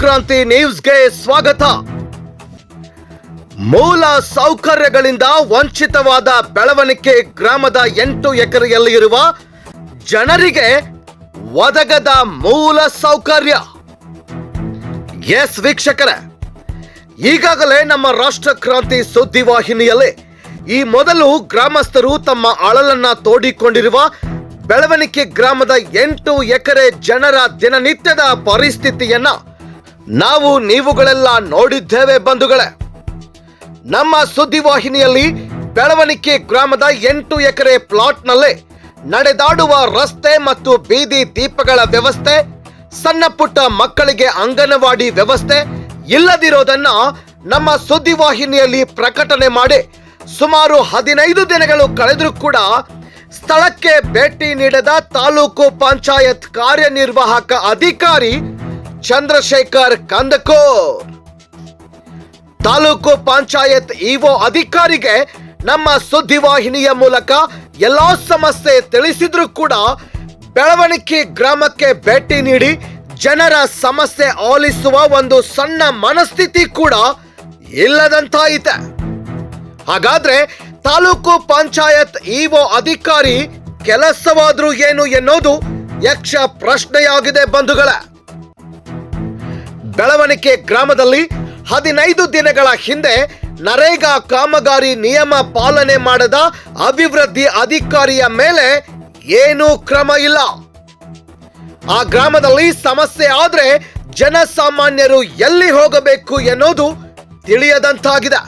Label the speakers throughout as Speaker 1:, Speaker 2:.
Speaker 1: ಕ್ರಾಂತಿ ನ್ಯೂಸ್ಗೆ ಸ್ವಾಗತ. ಮೂಲ ಸೌಕರ್ಯಗಳಿಂದ ವಂಚಿತವಾದ ಬೆಳವಣಿಗೆ ಗ್ರಾಮದ ಎಂಟು ಎಕರೆಯಲ್ಲಿ ಇರುವ ಜನರಿಗೆ ಒದಗದ ಮೂಲ ಸೌಕರ್ಯ. ಎಸ್ ವೀಕ್ಷಕರೇ, ಈಗಾಗಲೇ ನಮ್ಮ ರಾಷ್ಟ್ರ ಕ್ರಾಂತಿ ಸುದ್ದಿವಾಹಿನಿಯಲ್ಲಿ ಈ ಮೊದಲು ಗ್ರಾಮಸ್ಥರು ತಮ್ಮ ಅಳಲನ್ನ ತೋಡಿಕೊಂಡಿರುವ ಬೆಳವಣಿಗೆ ಗ್ರಾಮದ ಎಂಟು ಎಕರೆ ಜನರ ದಿನನಿತ್ಯದ ಪರಿಸ್ಥಿತಿಯನ್ನ ನಾವು ನೀವುಗಳೆಲ್ಲ ನೋಡಿದ್ದೇವೆ ಬಂಧುಗಳೇ. ನಮ್ಮ ಸುದ್ದಿವಾಹಿನಿಯಲ್ಲಿ ಬೆಳವಣಿಗೆ ಗ್ರಾಮದ ಎಂಟು ಎಕರೆ ಪ್ಲಾಟ್ನಲ್ಲೇ ನಡೆದಾಡುವ ರಸ್ತೆ ಮತ್ತು ಬೀದಿ ದೀಪಗಳ ವ್ಯವಸ್ಥೆ ಸಣ್ಣ ಪುಟ್ಟ ಮಕ್ಕಳಿಗೆ ಅಂಗನವಾಡಿ ವ್ಯವಸ್ಥೆ ಇಲ್ಲದಿರೋದನ್ನ ನಮ್ಮ ಸುದ್ದಿವಾಹಿನಿಯಲ್ಲಿ ಪ್ರಕಟಣೆ ಮಾಡಿ ಸುಮಾರು ಹದಿನೈದು ದಿನಗಳು ಕಳೆದರೂ ಕೂಡ ಸ್ಥಳಕ್ಕೆ ಭೇಟಿ ನೀಡದ ತಾಲೂಕು ಪಂಚಾಯತ್ ಕಾರ್ಯನಿರ್ವಾಹಕ ಅಧಿಕಾರಿ ಚಂದ್ರಶೇಖರ್ ಕಂದಕೂರ್. ತಾಲೂಕು ಪಂಚಾಯತ್ ಇಒ ಅಧಿಕಾರಿಗೆ ನಮ್ಮ ಸುದ್ದಿವಾಹಿನಿಯ ಮೂಲಕ ಎಲ್ಲಾ ಸಮಸ್ಯೆ ತಿಳಿಸಿದ್ರು ಕೂಡ ಬೆಳವಣಿಗೆ ಗ್ರಾಮಕ್ಕೆ ಭೇಟಿ ನೀಡಿ ಜನರ ಸಮಸ್ಯೆ ಆಲಿಸುವ ಒಂದು ಸಣ್ಣ ಮನಸ್ಥಿತಿ ಕೂಡ ಇಲ್ಲದಂತಾಯಿತೆ. ಹಾಗಾದ್ರೆ ತಾಲೂಕು ಪಂಚಾಯತ್ ಇಒ ಅಧಿಕಾರಿ ಕೆಲಸವಾದ್ರೂ ಏನು ಎನ್ನುವುದು ಯಕ್ಷ ಪ್ರಶ್ನೆಯಾಗಿದೆ ಬಂಧುಗಳೇ. ಬೆಳವಣಿಗೆ ಗ್ರಾಮದಲ್ಲಿ ಹದಿನೈದು ದಿನಗಳ ಹಿಂದೆ ನರೇಗಾ ಕಾಮಗಾರಿ ನಿಯಮ ಪಾಲನೆ ಮಾಡದ ಅಭಿವೃದ್ಧಿ ಅಧಿಕಾರಿಯ ಮೇಲೆ ಏನೂ ಕ್ರಮ ಇಲ್ಲ. ಆ ಗ್ರಾಮದಲ್ಲಿ ಸಮಸ್ಯೆ ಆದ್ರೆ ಜನಸಾಮಾನ್ಯರು ಎಲ್ಲಿ ಹೋಗಬೇಕು ಎನ್ನುವುದು ತಿಳಿಯದಂತಾಗಿದೆ.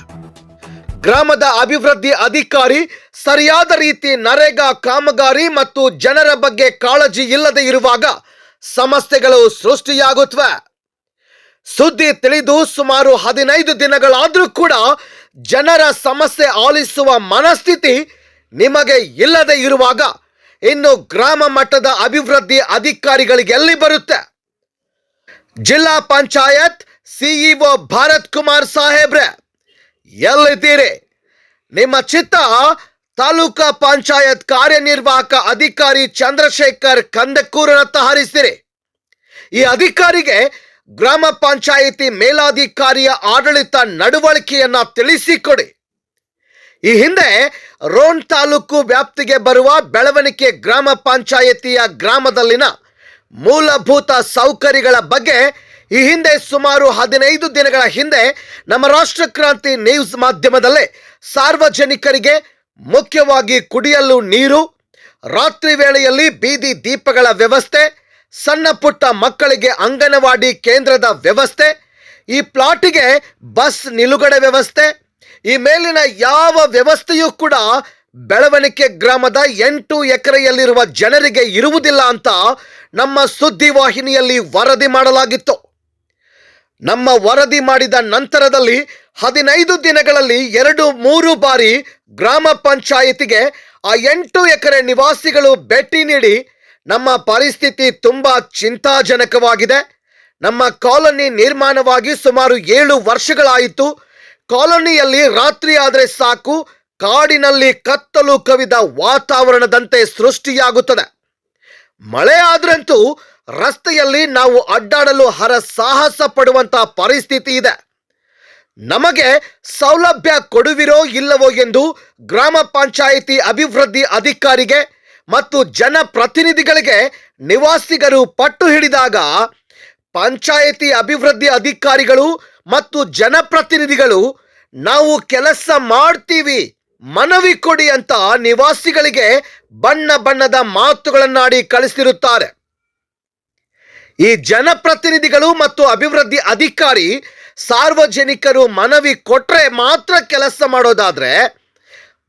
Speaker 1: ಗ್ರಾಮದ ಅಭಿವೃದ್ಧಿ ಅಧಿಕಾರಿ ಸರಿಯಾದ ರೀತಿ ನರೇಗಾ ಕಾಮಗಾರಿ ಮತ್ತು ಜನರ ಬಗ್ಗೆ ಕಾಳಜಿ ಇಲ್ಲದೆ ಇರುವಾಗ ಸಮಸ್ಯೆಗಳು ಸೃಷ್ಟಿಯಾಗುತ್ತವೆ ಸುದ್ದಿ ತಿಳಿದು ಸುಮಾರು ಹದಿನೈದು ದಿನಗಳಾದರೂ ಕೂಡ ಜನರ ಸಮಸ್ಯೆ ಆಲಿಸುವ ಮನಸ್ಥಿತಿ ನಿಮಗೆ ಇಲ್ಲದೆ ಇರುವಾಗ ಇನ್ನು ಗ್ರಾಮ ಮಟ್ಟದ ಅಭಿವೃದ್ಧಿ ಅಧಿಕಾರಿಗಳಿಗೆ ಎಲ್ಲಿ ಬರುತ್ತೆ? ಜಿಲ್ಲಾ ಪಂಚಾಯತ್ ಸಿಇಒ ಭಾರತ್ ಕುಮಾರ್ ಸಾಹೇಬ್ರೆ, ಎಲ್ಲಿದ್ದೀರಿ? ನಿಮ್ಮ ಚಿತ್ತ ತಾಲೂಕಾ ಪಂಚಾಯತ್ ಕಾರ್ಯನಿರ್ವಾಹಕ ಅಧಿಕಾರಿ ಚಂದ್ರಶೇಖರ್ ಕಂದಕೂರನತ್ತ ಹರಿಸಿರಿ. ಈ ಅಧಿಕಾರಿಗೆ ಗ್ರಾಮ ಪಂಚಾಯಿತಿ ಮೇಲಾಧಿಕಾರಿಯ ಆಡಳಿತ ನಡವಳಿಕೆಯನ್ನ ತಿಳಿಸಿಕೊಡಿ. ಈ ಹಿಂದೆ ರೋಣ್ ತಾಲೂಕು ವ್ಯಾಪ್ತಿಗೆ ಬರುವ ಬೆಳವಣಿಗೆ ಗ್ರಾಮ ಪಂಚಾಯಿತಿಯ ಗ್ರಾಮದಲ್ಲಿನ ಮೂಲಭೂತ ಸೌಕರ್ಯಗಳ ಬಗ್ಗೆ ಈ ಹಿಂದೆ ಸುಮಾರು ಹದಿನೈದು ದಿನಗಳ ಹಿಂದೆ ನಮ್ಮ ರಾಷ್ಟ್ರ ಕ್ರಾಂತಿ ನ್ಯೂಸ್ ಮಾಧ್ಯಮದಲ್ಲೇ ಸಾರ್ವಜನಿಕರಿಗೆ ಮುಖ್ಯವಾಗಿ ಕುಡಿಯಲು ನೀರು, ರಾತ್ರಿ ವೇಳೆಯಲ್ಲಿ ಬೀದಿ ದೀಪಗಳ ವ್ಯವಸ್ಥೆ ಸಣ್ಣ ಪುಟ್ಟ ಮಕ್ಕಳಿಗೆ ಅಂಗನವಾಡಿ ಕೇಂದ್ರದ ವ್ಯವಸ್ಥೆ, ಈ ಪ್ಲಾಟಿಗೆ ಬಸ್ ನಿಲುಗಡೆ ವ್ಯವಸ್ಥೆ, ಈ ಮೇಲಿನ ಯಾವ ವ್ಯವಸ್ಥೆಯೂ ಕೂಡ ಬೆಳವಣಿಗೆ ಗ್ರಾಮದ ಎಂಟು ಎಕರೆಯಲ್ಲಿರುವ ಜನರಿಗೆ ಇರುವುದಿಲ್ಲ ಅಂತ ನಮ್ಮ ಸುದ್ದಿವಾಹಿನಿಯಲ್ಲಿ ವರದಿ ಮಾಡಲಾಗಿತ್ತು. ನಮ್ಮ ವರದಿ ಮಾಡಿದ ನಂತರದಲ್ಲಿ ಹದಿನೈದು ದಿನಗಳಲ್ಲಿ ಎರಡು ಮೂರು ಬಾರಿ ಗ್ರಾಮ ಪಂಚಾಯಿತಿಗೆ ಆ ಎಂಟು ಎಕರೆ ನಿವಾಸಿಗಳು ಭೇಟಿ ನೀಡಿ ನಮ್ಮ ಪರಿಸ್ಥಿತಿ ತುಂಬಾ ಚಿಂತಾಜನಕವಾಗಿದೆ. ನಮ್ಮ ಕಾಲೋನಿ ನಿರ್ಮಾಣವಾಗಿ ಸುಮಾರು ಏಳು ವರ್ಷಗಳಾಯಿತು. ಕಾಲೋನಿಯಲ್ಲಿ ರಾತ್ರಿ ಆದರೆ ಸಾಕು. ಕಾಡಿನಲ್ಲಿ ಕತ್ತಲು ಕವಿದ ವಾತಾವರಣದಂತೆ ಸೃಷ್ಟಿಯಾಗುತ್ತದೆ. ಮಳೆ ಆದ್ರಂತೂ ರಸ್ತೆಯಲ್ಲಿ ನಾವು ಅಡ್ಡಾಡಲು ಹರ ಸಾಹಸ ಪಡುವಂತಹ ಪರಿಸ್ಥಿತಿ ಇದೆ. ನಮಗೆ ಸೌಲಭ್ಯ ಕೊಡುವಿರೋ ಇಲ್ಲವೋ ಎಂದು ಗ್ರಾಮ ಪಂಚಾಯಿತಿ ಅಭಿವೃದ್ಧಿ ಅಧಿಕಾರಿಗೆ ಮತ್ತು ಜನಪ್ರತಿನಿಧಿಗಳಿಗೆ ನಿವಾಸಿಗರು ಪಟ್ಟು ಹಿಡಿದಾಗ ಪಂಚಾಯಿತಿ ಅಭಿವೃದ್ಧಿ ಅಧಿಕಾರಿಗಳು ಮತ್ತು ಜನಪ್ರತಿನಿಧಿಗಳು, ನಾವು ಕೆಲಸ ಮಾಡ್ತೀವಿ, ಮನವಿ ಕೊಡಿ ಅಂತ ನಿವಾಸಿಗಳಿಗೆ ಬಣ್ಣ ಬಣ್ಣದ ಮಾತುಗಳನ್ನಾಡಿ ಕಳಿಸಿರುತ್ತಾರೆ. ಈ ಜನಪ್ರತಿನಿಧಿಗಳು ಮತ್ತು ಅಭಿವೃದ್ಧಿ ಅಧಿಕಾರಿ ಸಾರ್ವಜನಿಕರು ಮನವಿ ಕೊಟ್ಟರೆ ಮಾತ್ರ ಕೆಲಸ ಮಾಡೋದಾದ್ರೆ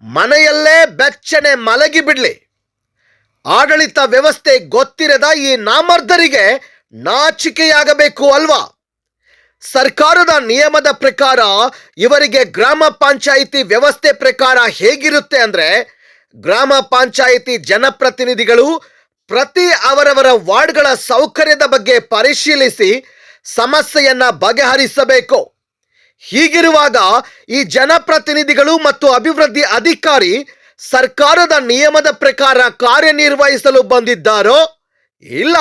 Speaker 1: ಮನೆಯಲ್ಲೇ ಬೆಚ್ಚನೆ ಮಲಗಿ ಬಿಡ್ಲಿ. ಆಡಳಿತ ವ್ಯವಸ್ಥೆ ಗೊತ್ತಿರದ ಈ ನಾಮರ್ದರಿಗೆ ನಾಚಿಕೆಯಾಗಬೇಕು ಅಲ್ವಾ? ಸರ್ಕಾರದ ನಿಯಮದ ಪ್ರಕಾರ ಇವರಿಗೆ ಗ್ರಾಮ ಪಂಚಾಯಿತಿ ವ್ಯವಸ್ಥೆ ಪ್ರಕಾರ ಹೇಗಿರುತ್ತೆ ಅಂದ್ರೆ ಗ್ರಾಮ ಪಂಚಾಯಿತಿ ಜನಪ್ರತಿನಿಧಿಗಳು ಪ್ರತಿ ಅವರವರ ವಾರ್ಡ್ಗಳ ಸೌಕರ್ಯದ ಬಗ್ಗೆ ಪರಿಶೀಲಿಸಿ ಸಮಸ್ಯೆಯನ್ನ ಬಗೆಹರಿಸಬೇಕು. ಹೀಗಿರುವಾಗ ಈ ಜನಪ್ರತಿನಿಧಿಗಳು ಮತ್ತು ಅಭಿವೃದ್ಧಿ ಅಧಿಕಾರಿ ಸರ್ಕಾರದ ನಿಯಮದ ಪ್ರಕಾರ ಕಾರ್ಯನಿರ್ವಹಿಸಲು ಬಂದಿದ್ದಾರೋ? ಇಲ್ಲ,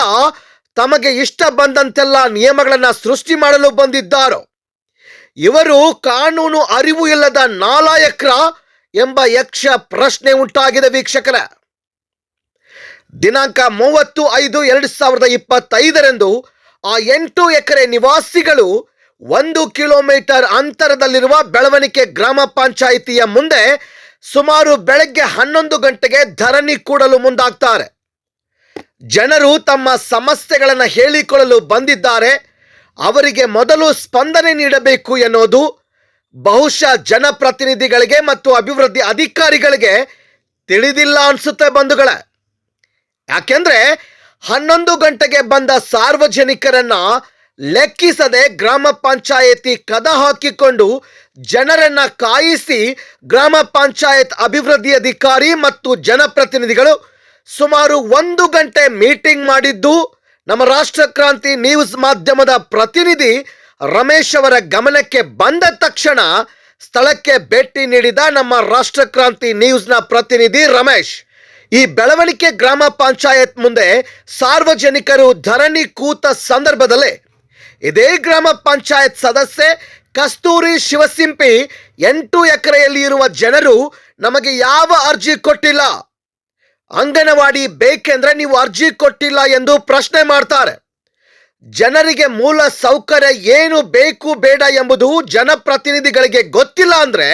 Speaker 1: ತಮಗೆ ಇಷ್ಟ ಬಂದಂತೆಲ್ಲ ನಿಯಮಗಳನ್ನು ಸೃಷ್ಟಿ ಮಾಡಲು ಬಂದಿದ್ದಾರೋ? ಇವರು ಕಾನೂನು ಅರಿವು ಇಲ್ಲದ ನಾಲಾಯಕ್ರ ಎಂಬ ಯಕ್ಷ ಪ್ರಶ್ನೆ ಉಂಟಾಗಿದೆ ವೀಕ್ಷಕರ. ದಿನಾಂಕ ಮೂವತ್ತು ಐದು ಎರಡು ಸಾವಿರದ ಇಪ್ಪತ್ತೈದರಂದು ಆ ಎಂಟು ಎಕರೆ ನಿವಾಸಿಗಳು ಒಂದು ಕಿಲೋಮೀಟರ್ ಅಂತರದಲ್ಲಿರುವ ಬೆಳವಣಿಗೆ ಗ್ರಾಮ ಪಂಚಾಯಿತಿಯ ಮುಂದೆ ಸುಮಾರು ಬೆಳಗ್ಗೆ ಹನ್ನೊಂದು ಗಂಟೆಗೆ ಧರಣಿ ಕೂಡಲು ಮುಂದಾಗ್ತಾರೆ. ಜನರು ತಮ್ಮ ಸಮಸ್ಯೆಗಳನ್ನು ಹೇಳಿಕೊಳ್ಳಲು ಬಂದಿದ್ದಾರೆ. ಅವರಿಗೆ ಮೊದಲು ಸ್ಪಂದನೆ ನೀಡಬೇಕು ಎನ್ನುವುದು ಬಹುಶಃ ಜನಪ್ರತಿನಿಧಿಗಳಿಗೆ ಮತ್ತು ಅಭಿವೃದ್ಧಿ ಅಧಿಕಾರಿಗಳಿಗೆ ತಿಳಿದಿಲ್ಲ ಅನಿಸುತ್ತೆ ಬಂಧುಗಳ. ಯಾಕೆಂದ್ರೆ ಹನ್ನೊಂದು ಗಂಟೆಗೆ ಬಂದ ಸಾರ್ವಜನಿಕರನ್ನ ಲೆಕ್ಕಿಸದೆ ಗ್ರಾಮ ಪಂಚಾಯಿತಿ ಕದ ಹಾಕಿಕೊಂಡು ಜನರನ್ನ ಕಾಯಿಸಿ ಗ್ರಾಮ ಪಂಚಾಯತ್ ಅಭಿವೃದ್ಧಿ ಅಧಿಕಾರಿ ಮತ್ತು ಜನಪ್ರತಿನಿಧಿಗಳು ಸುಮಾರು ಒಂದು ಗಂಟೆ ಮೀಟಿಂಗ್ ಮಾಡಿದ್ದು, ನಮ್ಮ ರಾಷ್ಟ್ರ ಕ್ರಾಂತಿ ನ್ಯೂಸ್ ಮಾಧ್ಯಮದ ಪ್ರತಿನಿಧಿ ರಮೇಶ್ ಅವರ ಗಮನಕ್ಕೆ ಬಂದ ತಕ್ಷಣ ಸ್ಥಳಕ್ಕೆ ಭೇಟಿ ನೀಡಿದ ನಮ್ಮ ರಾಷ್ಟ್ರ ಕ್ರಾಂತಿ ನ್ಯೂಸ್ನ ಪ್ರತಿನಿಧಿ ರಮೇಶ್. ಈ ಬೆಳವಣಿಗೆ ಗ್ರಾಮ ಪಂಚಾಯತ್ ಮುಂದೆ ಸಾರ್ವಜನಿಕರು ಧರಣಿ ಕೂತ ಸಂದರ್ಭದಲ್ಲೇ ಇದೇ ಗ್ರಾಮ ಪಂಚಾಯತ್ ಸದಸ್ಯೆ ಕಸ್ತೂರಿ ಶಿವಸಿಂಪಿ ಎಂಟು ಎಕರೆಯಲ್ಲಿ ಇರುವ ಜನರು ನಮಗೆ ಯಾವ ಅರ್ಜಿ ಕೊಟ್ಟಿಲ್ಲ? ಅಂಗನವಾಡಿ ಬೇಕೆಂದ್ರೆ ನೀವು ಅರ್ಜಿ ಕೊಟ್ಟಿಲ್ಲ ಎಂದು ಪ್ರಶ್ನೆ ಮಾಡ್ತಾರೆ. ಜನರಿಗೆ ಮೂಲ ಸೌಕರ್ಯ ಏನು ಬೇಕು ಬೇಡ ಎಂಬುದು ಜನಪ್ರತಿನಿಧಿಗಳಿಗೆ ಗೊತ್ತಿಲ್ಲ ಅಂದ್ರೆ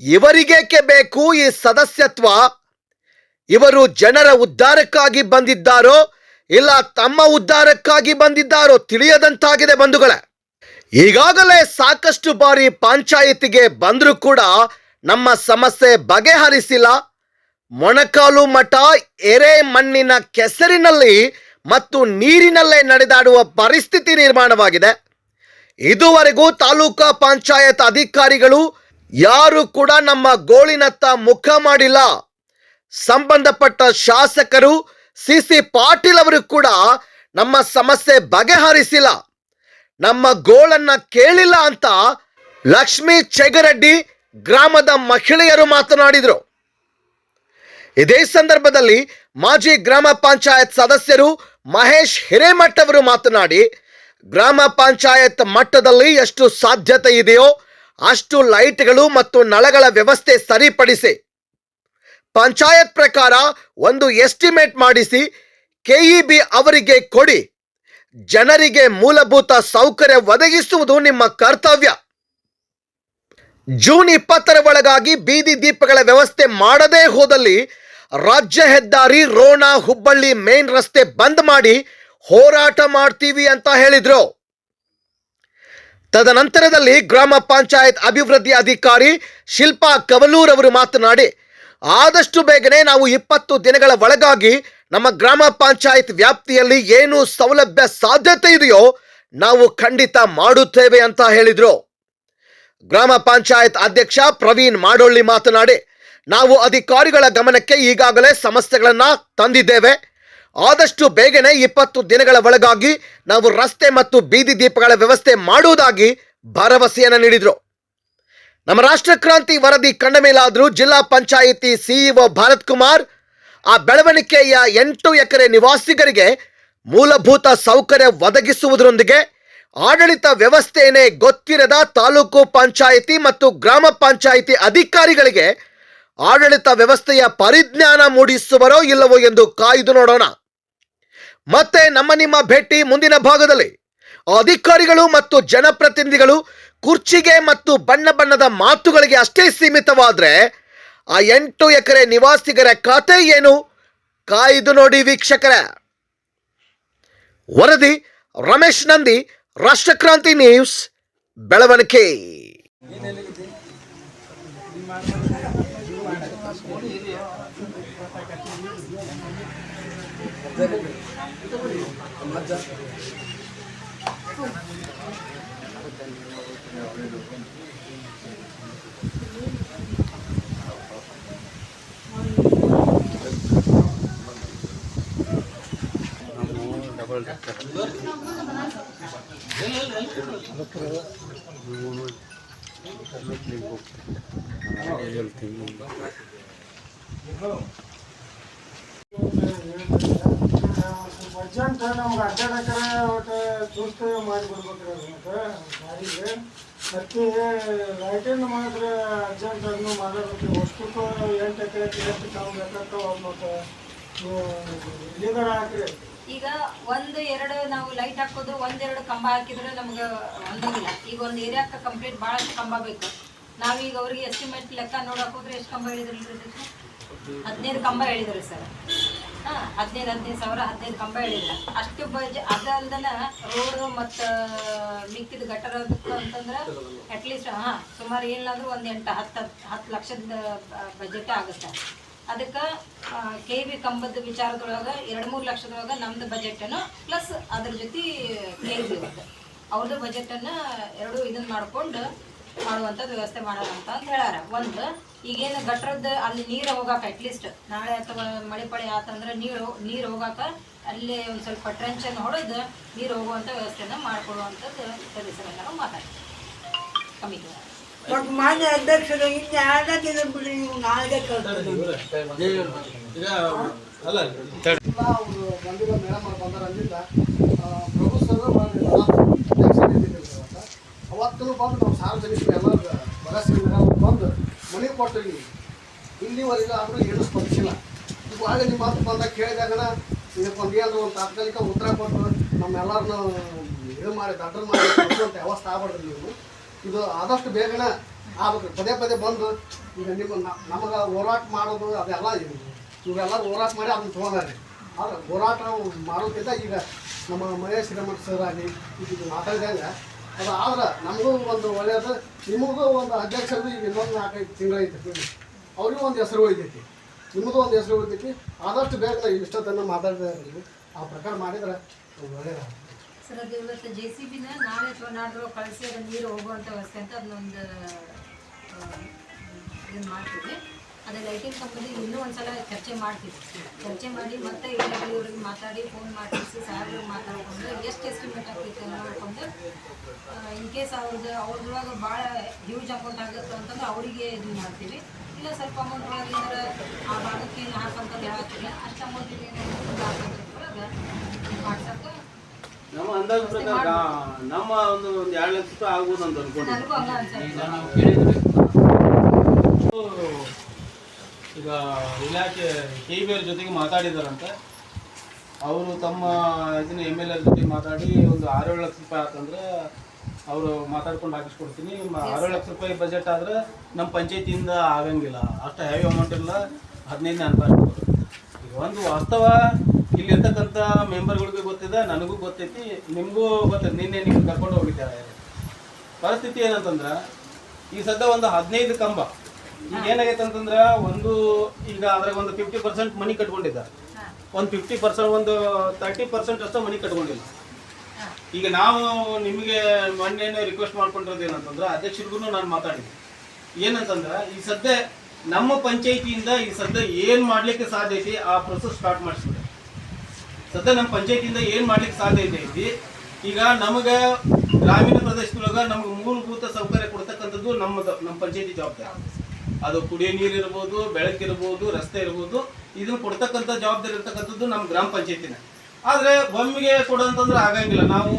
Speaker 1: ಇವರಿಗೇಕೆ ಬೇಕು ಈ ಸದಸ್ಯತ್ವ? ಇವರು ಜನರ ಉದ್ಧಾರಕ್ಕಾಗಿ ಬಂದಿದ್ದಾರೋ ಇಲ್ಲ ತಮ್ಮ ಉದ್ಧಾರಕ್ಕಾಗಿ ಬಂದಿದ್ದಾರೋ ತಿಳಿಯದಂತಾಗಿದೆ ಬಂಧುಗಳೇ. ಈಗಾಗಲೇ ಸಾಕಷ್ಟು ಬಾರಿ ಪಂಚಾಯಿತಿಗೆ ಬಂದರೂ ಕೂಡ ನಮ್ಮ ಸಮಸ್ಯೆ ಬಗೆಹರಿಸಿಲ್ಲ. ಮೊಣಕಾಲು ಮಠ, ಎರೆ ಮಣ್ಣಿನ ಕೆಸರಿನಲ್ಲಿ ಮತ್ತು ನೀರಿನಲ್ಲೇ ನಡೆದಾಡುವ ಪರಿಸ್ಥಿತಿ ನಿರ್ಮಾಣವಾಗಿದೆ. ಇದುವರೆಗೂ ತಾಲೂಕಾ ಪಂಚಾಯತ್ ಅಧಿಕಾರಿಗಳು ಯಾರು ಕೂಡ ನಮ್ಮ ಗೋಳಿನತ್ತ ಮುಖ ಮಾಡಿಲ್ಲ. ಸಂಬಂಧಪಟ್ಟ ಶಾಸಕರು, ಸಿ ಸಿ ಪಾಟೀಲ್ ಅವರು ಕೂಡ ನಮ್ಮ ಸಮಸ್ಯೆ ಬಗೆಹರಿಸಿಲ್ಲ. ನಮ್ಮ ಗೋಳನ್ನ ಕೇಳಿಲ್ಲ ಅಂತ ಲಕ್ಷ್ಮೀ ಚೆಗರೆಡ್ಡಿ ಗ್ರಾಮದ ಮಹಿಳೆಯರು ಮಾತನಾಡಿದರು. ಇದೇ ಸಂದರ್ಭದಲ್ಲಿ ಮಾಜಿ ಗ್ರಾಮ ಪಂಚಾಯತ್ ಸದಸ್ಯರು ಮಹೇಶ್ ಹಿರೇಮಠ್ ಅವರು ಮಾತನಾಡಿ, ಗ್ರಾಮ ಪಂಚಾಯತ್ ಮಟ್ಟದಲ್ಲಿ ಎಷ್ಟು ಸಾಧ್ಯತೆ ಇದೆಯೋ ಅಷ್ಟು ಲೈಟ್ಗಳು ಮತ್ತು ನಳಗಳ ವ್ಯವಸ್ಥೆ ಸರಿಪಡಿಸಿ. ಪಂಚಾಯತ್ ಪ್ರಕಾರ ಒಂದು ಎಸ್ಟಿಮೇಟ್ ಮಾಡಿಸಿ ಕೆಇಬಿ ಅವರಿಗೆ ಕೊಡಿ. ಜನರಿಗೆ ಮೂಲಭೂತ ಸೌಕರ್ಯ ಒದಗಿಸುವುದು ನಿಮ್ಮ ಕರ್ತವ್ಯ. ಜೂನ್ ಇಪ್ಪತ್ತರ ಒಳಗಾಗಿ ಬೀದಿ ದೀಪಗಳ ವ್ಯವಸ್ಥೆ ಮಾಡದೇ ಹೋದಲ್ಲಿ ರಾಜ್ಯ ಹೆದ್ದಾರಿ ರೋಣ ಹುಬ್ಬಳ್ಳಿ ಮೇನ್ ರಸ್ತೆ ಬಂದ್ ಮಾಡಿ ಹೋರಾಟ ಮಾಡ್ತೀವಿ ಅಂತ ಹೇಳಿದ್ರು. ತದನಂತರದಲ್ಲಿ ಗ್ರಾಮ ಪಂಚಾಯತ್ ಅಭಿವೃದ್ಧಿ ಅಧಿಕಾರಿ ಶಿಲ್ಪಾ ಕವಲೂರ್ ಅವರು ಮಾತನಾಡಿ, ಆದಷ್ಟು ಬೇಗನೆ ನಾವು ಇಪ್ಪತ್ತು ದಿನಗಳ ಒಳಗಾಗಿ ನಮ್ಮ ಗ್ರಾಮ ಪಂಚಾಯತ್ ವ್ಯಾಪ್ತಿಯಲ್ಲಿ ಏನು ಸೌಲಭ್ಯ ಸಾಧ್ಯತೆ ಇದೆಯೋ ನಾವು ಖಂಡಿತ ಮಾಡುತ್ತೇವೆ ಅಂತ ಹೇಳಿದ್ರು. ಗ್ರಾಮ ಪಂಚಾಯತ್ ಅಧ್ಯಕ್ಷ ಪ್ರವೀಣ್ ಮಾಡೊಳ್ಳಿ ಮಾತನಾಡಿ, ನಾವು ಅಧಿಕಾರಿಗಳ ಗಮನಕ್ಕೆ ಈಗಾಗಲೇ ಸಮಸ್ಯೆಗಳನ್ನು ತಂದಿದ್ದೇವೆ. ಆದಷ್ಟು ಬೇಗನೆ ಇಪ್ಪತ್ತು ದಿನಗಳ ಒಳಗಾಗಿ ನಾವು ರಸ್ತೆ ಮತ್ತು ಬೀದಿ ದೀಪಗಳ ವ್ಯವಸ್ಥೆ ಮಾಡುವುದಾಗಿ ಭರವಸೆಯನ್ನು ನೀಡಿದರು. ನಮ್ಮ ರಾಷ್ಟ್ರಕ್ರಾಂತಿ ವರದಿ ಕಂಡ ಮೇಲಾದರೂ ಜಿಲ್ಲಾ ಪಂಚಾಯಿತಿ ಸಿಇಒ ಭಾರತ್ ಕುಮಾರ್ ಆ ಬೆಳವಣಿಗೆಯ ಎಂಟು ಎಕರೆ ನಿವಾಸಿಗರಿಗೆ ಮೂಲಭೂತ ಸೌಕರ್ಯ ಒದಗಿಸುವುದರೊಂದಿಗೆ ಆಡಳಿತ ವ್ಯವಸ್ಥೆಯೇ ಗೊತ್ತಿರದ ತಾಲೂಕು ಪಂಚಾಯಿತಿ ಮತ್ತು ಗ್ರಾಮ ಪಂಚಾಯಿತಿ ಅಧಿಕಾರಿಗಳಿಗೆ ಆಡಳಿತ ವ್ಯವಸ್ಥೆಯ ಪರಿಜ್ಞಾನ ಮೂಡಿಸುವರೋ ಇಲ್ಲವೋ ಎಂದು ಕಾಯ್ದು ನೋಡೋಣ. ಮತ್ತೆ ನಮ್ಮ ನಿಮ್ಮ ಭೇಟಿ ಮುಂದಿನ ಭಾಗದಲ್ಲಿ. ಅಧಿಕಾರಿಗಳು ಮತ್ತು ಜನಪ್ರತಿನಿಧಿಗಳು ಕುರ್ಚಿಗೆ ಮತ್ತು ಬಣ್ಣ ಬಣ್ಣದ ಮಾತುಗಳಿಗೆ ಅಷ್ಟೇ ಸೀಮಿತವಾದ್ರೆ ಆ ಎಂಟು ಎಕರೆ ನಿವಾಸಿಗರ ಖಾತೆ ಏನು? ಕಾಯ್ದು ನೋಡಿ ವೀಕ್ಷಕರ. ವರದಿ ರಮೇಶ್ ನಂದಿ ರಾಷ್ಟ್ರಕ್ರಾಂತಿ ನ್ಯೂಸ್, ಬೆಳವಣಿಗೆ.
Speaker 2: ಅರ್ಜೆಂಟ್ ನಮ್ಗೆ ಅಡ್ಡಾಡಕ್ರೆ ಒಟ್ಟು ದುರಸ್ತಿ ಮಾಡಿ ಬರ್ಬೇಕ್ರಿ ಮತ್ತೆ ಗಾಡಿಗೆ ಮತ್ತೆ ಲೈಟಿಂದ ಮಾತ್ರ ಅರ್ಜೆಂಟ್ ಅನ್ನು ಮಾಡಬೇಕು ಅಷ್ಟಕ್ಕೂ ಎಂಟು ಎಕರೆ ಎಷ್ಟು ಕಾವು ಬೇಕಾಗ್ತಾವೆ ಮತ್ತು ಇಲ್ಲಿದಾರ ಹಾಕ್ರಿ
Speaker 3: ಈಗ ಒಂದು ಎರಡು ನಾವು ಲೈಟ್ ಹಾಕೋದು, ಒಂದೆರಡು ಕಂಬ ಹಾಕಿದ್ರೆ ನಮ್ಗೆ ಒಂದಾಗಿಲ್ಲ ಈಗ ಒಂದು ಏರಿಯಾಕ್ಕೆ ಕಂಪ್ಲೀಟ್ ಭಾಳಷ್ಟು ಕಂಬ ಬೇಕು. ನಾವೀಗ ಅವ್ರಿಗೆ ಎಸ್ಟಿಮೇಟ್ ಲೆಕ್ಕ ನೋಡಕ್ ಹೋದ್ರೆ ಎಷ್ಟು ಕಂಬ ಹೇಳಿದ್ರಿ ಹದಿನೈದು ಕಂಬ ಹೇಳಿದ್ರಿ ಸರ್. ಹಾಂ, ಹದಿನೈದು ಹದಿನೈದು ಸಾವಿರ, ಹದಿನೈದು ಕಂಬ ಹೇಳಿದ್ರ. ಅಷ್ಟು ಬಜ್, ಅದಲ್ದನ ರೋಡು ಮತ್ತು ಮಿಕ್ಕಿದ ಗಟರ ಅಂತಂದ್ರೆ ಅಟ್ಲೀಸ್ಟ್ ಹಾಂ, ಸುಮಾರು ಏನಿಲ್ಲ ಒಂದು ಎಂಟು, ಹತ್ತು ಹತ್ತು ಲಕ್ಷದ ಬಜೆಟ್ ಆಗುತ್ತೆ. ಅದಕ್ಕೆ ಕೆ ವಿ ಕಂಬದ ವಿಚಾರದೊಳಗೆ ಎರಡು ಮೂರು ಲಕ್ಷದೊಳಗೆ ನಮ್ದು ಬಜೆಟನ್ನು ಪ್ಲಸ್ ಅದ್ರ ಜೊತೆ ಕೆ ವಿ ಅವ್ರದ್ದು ಅವ್ರದ್ದು ಬಜೆಟನ್ನು ಎರಡು ಇದನ್ನ ಮಾಡ್ಕೊಂಡು ಮಾಡುವಂಥದ್ದು ವ್ಯವಸ್ಥೆ ಮಾಡೋಣ ಅಂತ ಅಂತ ಹೇಳ್ಯಾರ. ಒಂದು, ಈಗೇನು ಗಟ್ರದ್ದು ಅಲ್ಲಿ ನೀರು ಹೋಗಾಕ ಅಟ್ಲೀಸ್ಟ್ ನಾಳೆ ಅಥವಾ ಮಳೆ ಪಳೆ ಆತಂದ್ರೆ ನೀರು ನೀರು ಹೋಗಾಕ ಅಲ್ಲಿ ಒಂದು ಸ್ವಲ್ಪ ಟ್ರೆಂಚನ್ನು ಹೊಡೆದು ನೀರು ಹೋಗುವಂಥ ವ್ಯವಸ್ಥೆನ ಮಾಡಿಕೊಡುವಂಥದ್ದು ಸದಸ್ಯರೆಲ್ಲರೂ ಮಾತಾಡ್ತೀವಿ. ಕಮಿಟಿ
Speaker 4: ಮತ್ತು ಮಾನ್ಯ ಅಧ್ಯಕ್ಷರು ಇನ್ನು ಎರಡೇ ದಿನ ಬಿಡಿ ನೀವು ನಾಳೆಗೆ
Speaker 2: ಅವರು ಬಂದಿಲ್ಲ ಮೇಡಮ್ ಅವ್ರು ಬಂದಾರ. ಅಂದಿಲ್ಲ ಪ್ರಭು ಸರ್ ಅವತ್ತೂ ಬಂದು ನಾವು ಸಾರ್ವಜನಿಕರು ಎಲ್ಲರೂ ಬರಸಿ ಬಂದು ಮನೆ ಕೊಟ್ಟಿವಿ ಇಲ್ಲಿವರೆಗೂ ಆದರೂ ಏನು ಸ್ಪಂದಿಸಿಲ್ಲ ಇವಾಗ ನಿಮ್ಮ ಮಾತು ಬಂದಾಗ ಕೇಳಿದಾಗನ ಇದಕ್ಕೊಂದು ಏನಾದ್ರು ಒಂದು ತಾತ್ಕಾಲಿಕ ಉತ್ತರ ಕೊಟ್ಟು ನಮ್ಮೆಲ್ಲರನ್ನು ಇದು ಮಾಡಿ ದಡ್ಡ ಮಾಡಿ ಅಂತ ವ್ಯವಸ್ಥೆ ಆಗ್ಬಾರ್ದು ನೀವು ಇದು ಆದಷ್ಟು ಬೇಗನೆ ಆಗ್ಬೇಕು. ಪದೇ ಪದೇ ಬಂದು ಈಗ ನಿಮ್ಮ ನಮಗೆ ಹೋರಾಟ ಮಾಡೋದು ಅದೆಲ್ಲ ಇದು. ಇವೆಲ್ಲ ಹೋರಾಟ ಮಾಡಿ ಅದನ್ನ ತೊಗೊಂಡಾರೆ. ಆದ್ರೆ ಹೋರಾಟ ಮಾಡೋದ್ಕಿಂತ ಈಗ ನಮ್ಮ ಮಹೇಶ್ ಶ್ರೀಮಠ ಸರ್ ಆಗಲಿ ಇದು ಮಾತಾಡಿದಂಗೆ, ಅದು ಆದ್ರೆ ನಮಗೂ ಒಂದು ಒಳ್ಳೆಯದು ನಿಮಗೂ ಒಂದು ಅಧ್ಯಕ್ಷರದು ಈಗ ಇನ್ನೊಂದು ನಾಲ್ಕೈದು ತಿಂಗಳೈತೆ ಅವ್ರಿಗೂ ಒಂದು ಹೆಸರು ಹೋಗ್ತೈತಿ ನಿಮ್ಮದು ಒಂದು ಹೆಸರು ಹೋಗ್ತೈತಿ ಆದಷ್ಟು ಬೇಗ ಇಷ್ಟೊತ್ತನ್ನು ಇರಲಿ. ಆ ಪ್ರಕಾರ ಮಾಡಿದ್ರೆ ಒಳ್ಳೆಯದಾಗುತ್ತೆ
Speaker 3: ಸರ್, ಅದು ಇವತ್ತು ಜೆ ಸಿ ಬಿನ ನಾಳೆ ಅಥವಾ ನಾಡ್ದು ಕಳಿಸಿ ಅದು ನೀರು ಹೋಗುವಂಥ ವ್ಯವಸ್ಥೆ ಅಂತ ಅದನ್ನೊಂದು ಇದನ್ನು ಮಾಡ್ತೀವಿ. ಅದೇ ಲೈಟಿಂಗ್ ಕಂಪನಿ ಇನ್ನೂ ಒಂದ್ಸಲ ಚರ್ಚೆ ಮಾಡ್ತೀವಿ. ಚರ್ಚೆ ಮಾಡಿ ಮತ್ತೆ ಇವ್ರಿಗೆ ಮಾತಾಡಿ ಫೋನ್ ಮಾಡಿಸಿ ಸಾಹೇಬ್ರಿಗೆ ಮಾತಾಡ್ಕೊಂಡು, ಎಷ್ಟು ಎಸ್ಟಿಮೇಟ್ ಆಗ್ತೈತೆ ನೋಡ್ಕೊಂಡು ಇನ್ ಕೇಸ್ ಅವ್ರದ್ದು ಅವ್ರದ್ರೊಳಗೆ ಭಾಳ ಹ್ಯೂಜ್ ಅಮೌಂಟ್ ಆಗುತ್ತೆ ಅಂತಂದ್ರೆ ಅವರಿಗೆ ಇದು ಮಾಡ್ತೀವಿ. ಇಲ್ಲ ಸ್ವಲ್ಪ ಅಮೌಂಟ್ ಒಳಗೆ ಏನಾರ ಆ ಭಾಗಕ್ಕೆ ಏನು ಹಾಕಂತಂದು ಹೇಳತ್ತಿಲ್ಲ ಅಷ್ಟು ಅಮೌಂಟಿಗೆ ಒಳಗೆ ಮಾಡ್ಸಕ್ಕೆ
Speaker 5: ನಮ್ಮ ಅಂದಾಜು ಪ್ರಕಾರ ನಮ್ಮ ಒಂದು ಒಂದು ಎರಡು ಲಕ್ಷ ರೂಪಾಯಿ ಆಗ್ಬೋದು ಅಂತ
Speaker 3: ಅನ್ಕೊಂಡಿದ್ದೀವಿ.
Speaker 5: ಈಗ ಇಲಾಖೆ ಕೆ ಬಿ ಅವ್ರ ಜೊತೆಗೆ ಮಾತಾಡಿದಾರಂತೆ. ಅವರು ತಮ್ಮ ಇದನ್ನ ಎಂ ಎಲ್ ಎಲ್ ಜೊತೆ ಮಾತಾಡಿ ಒಂದು ಆರೇಳು ಲಕ್ಷ ರೂಪಾಯಿ ಆತಂದ್ರೆ ಅವರು ಮಾತಾಡ್ಕೊಂಡು ಹಾಕಿಸ್ಕೊಡ್ತೀನಿ. ಆರೇಳು ಲಕ್ಷ ರೂಪಾಯಿ ಬಜೆಟ್ ಆದ್ರೆ ನಮ್ಮ ಪಂಚಾಯತಿಯಿಂದ ಆಗಂಗಿಲ್ಲ. ಅಷ್ಟು ಹ್ಯಾವಿ ಅಮೌಂಟ್ ಇಲ್ಲ. ಹದಿನೈದನೇ ಅನ್ಕೊಂಡು ಈಗ ಒಂದು ವಾಸ್ತವ ಇಲ್ಲಿ ಇರ್ತಕ್ಕಂಥ ಮೆಂಬರ್ಗಳಿಗೂ ಗೊತ್ತಿದೆ, ನನಗೂ ಗೊತ್ತೈತಿ, ನಿಮಗೂ ಗೊತ್ತೈತಿ, ನಿನ್ನೆ ನಿಮ್ಗೆ ಕರ್ಕೊಂಡು ಹೋಗಿದ್ದಾರೆ. ಪರಿಸ್ಥಿತಿ ಏನಂತಂದ್ರೆ ಈಗ ಸದ್ಯ ಒಂದು ಹದಿನೈದು ಕಂಬ, ಈಗ ಏನಾಗೈತೆ ಅಂತಂದ್ರೆ, ಒಂದು ಈಗ ಅದ್ರಾಗ ಒಂದು ಫಿಫ್ಟಿ ಪರ್ಸೆಂಟ್ ಮನಿ ಕಟ್ಕೊಂಡಿದ್ದಾರೆ. ಒಂದು ಫಿಫ್ಟಿ ಪರ್ಸೆಂಟ್ ಒಂದು ತರ್ಟಿ ಪರ್ಸೆಂಟ್ ಅಷ್ಟು ಮನಿ ಕಟ್ಕೊಂಡಿಲ್ಲ. ಈಗ ನಾವು ನಿಮಗೆ ಮೊನ್ನೆ ರಿಕ್ವೆಸ್ಟ್ ಮಾಡ್ಕೊಂಡಿರೋದು ಏನಂತಂದ್ರೆ, ಅಧ್ಯಕ್ಷರಿಗೂ ನಾನು ಮಾತಾಡಿದ್ದೆ. ಏನಂತಂದ್ರೆ, ಈ ಸದ್ಯ ನಮ್ಮ ಪಂಚಾಯಿತಿಯಿಂದ ಈ ಸದ್ಯ ಏನು ಮಾಡ್ಲಿಕ್ಕೆ ಸಾಧ್ಯ ಐತಿ, ಆ ಪ್ರೊಸೆಸ್ ಸ್ಟಾರ್ಟ್ ಮಾಡಿಸ್ಬಿಟ್ಟೆ ಸದ್ಯ ನಮ್ಮ ಪಂಚಾಯತಿಯಿಂದ ಏನು ಮಾಡ್ಲಿಕ್ಕೆ ಸಾಧ್ಯತೆ ಐತಿ ಈಗ ನಮಗೆ ಗ್ರಾಮೀಣ ಪ್ರದೇಶದೊಳಗ ನಮ್ಗೆ ಮೂಲಭೂತ ಸೌಕರ್ಯ ಕೊಡ್ತಕ್ಕಂಥದ್ದು ನಮ್ಮ ನಮ್ಮ ಪಂಚಾಯತಿ ಜವಾಬ್ದಾರಿ. ಅದು ಕುಡಿಯೋ ನೀರು ಇರ್ಬೋದು ಬೆಳಕಿರ್ಬೋದು ರಸ್ತೆ ಇರ್ಬೋದು, ಇದನ್ನ ಕೊಡ್ತಕ್ಕಂಥ ಜವಾಬ್ದಾರಿ ಇರ್ತಕ್ಕಂಥದ್ದು ನಮ್ಮ ಗ್ರಾಮ ಪಂಚಾಯತಿನ. ಆದರೆ ಒಮ್ಮೆಗೆ ಕೊಡೋಂತಂದ್ರೆ ಆಗಂಗಿಲ್ಲ. ನಾವು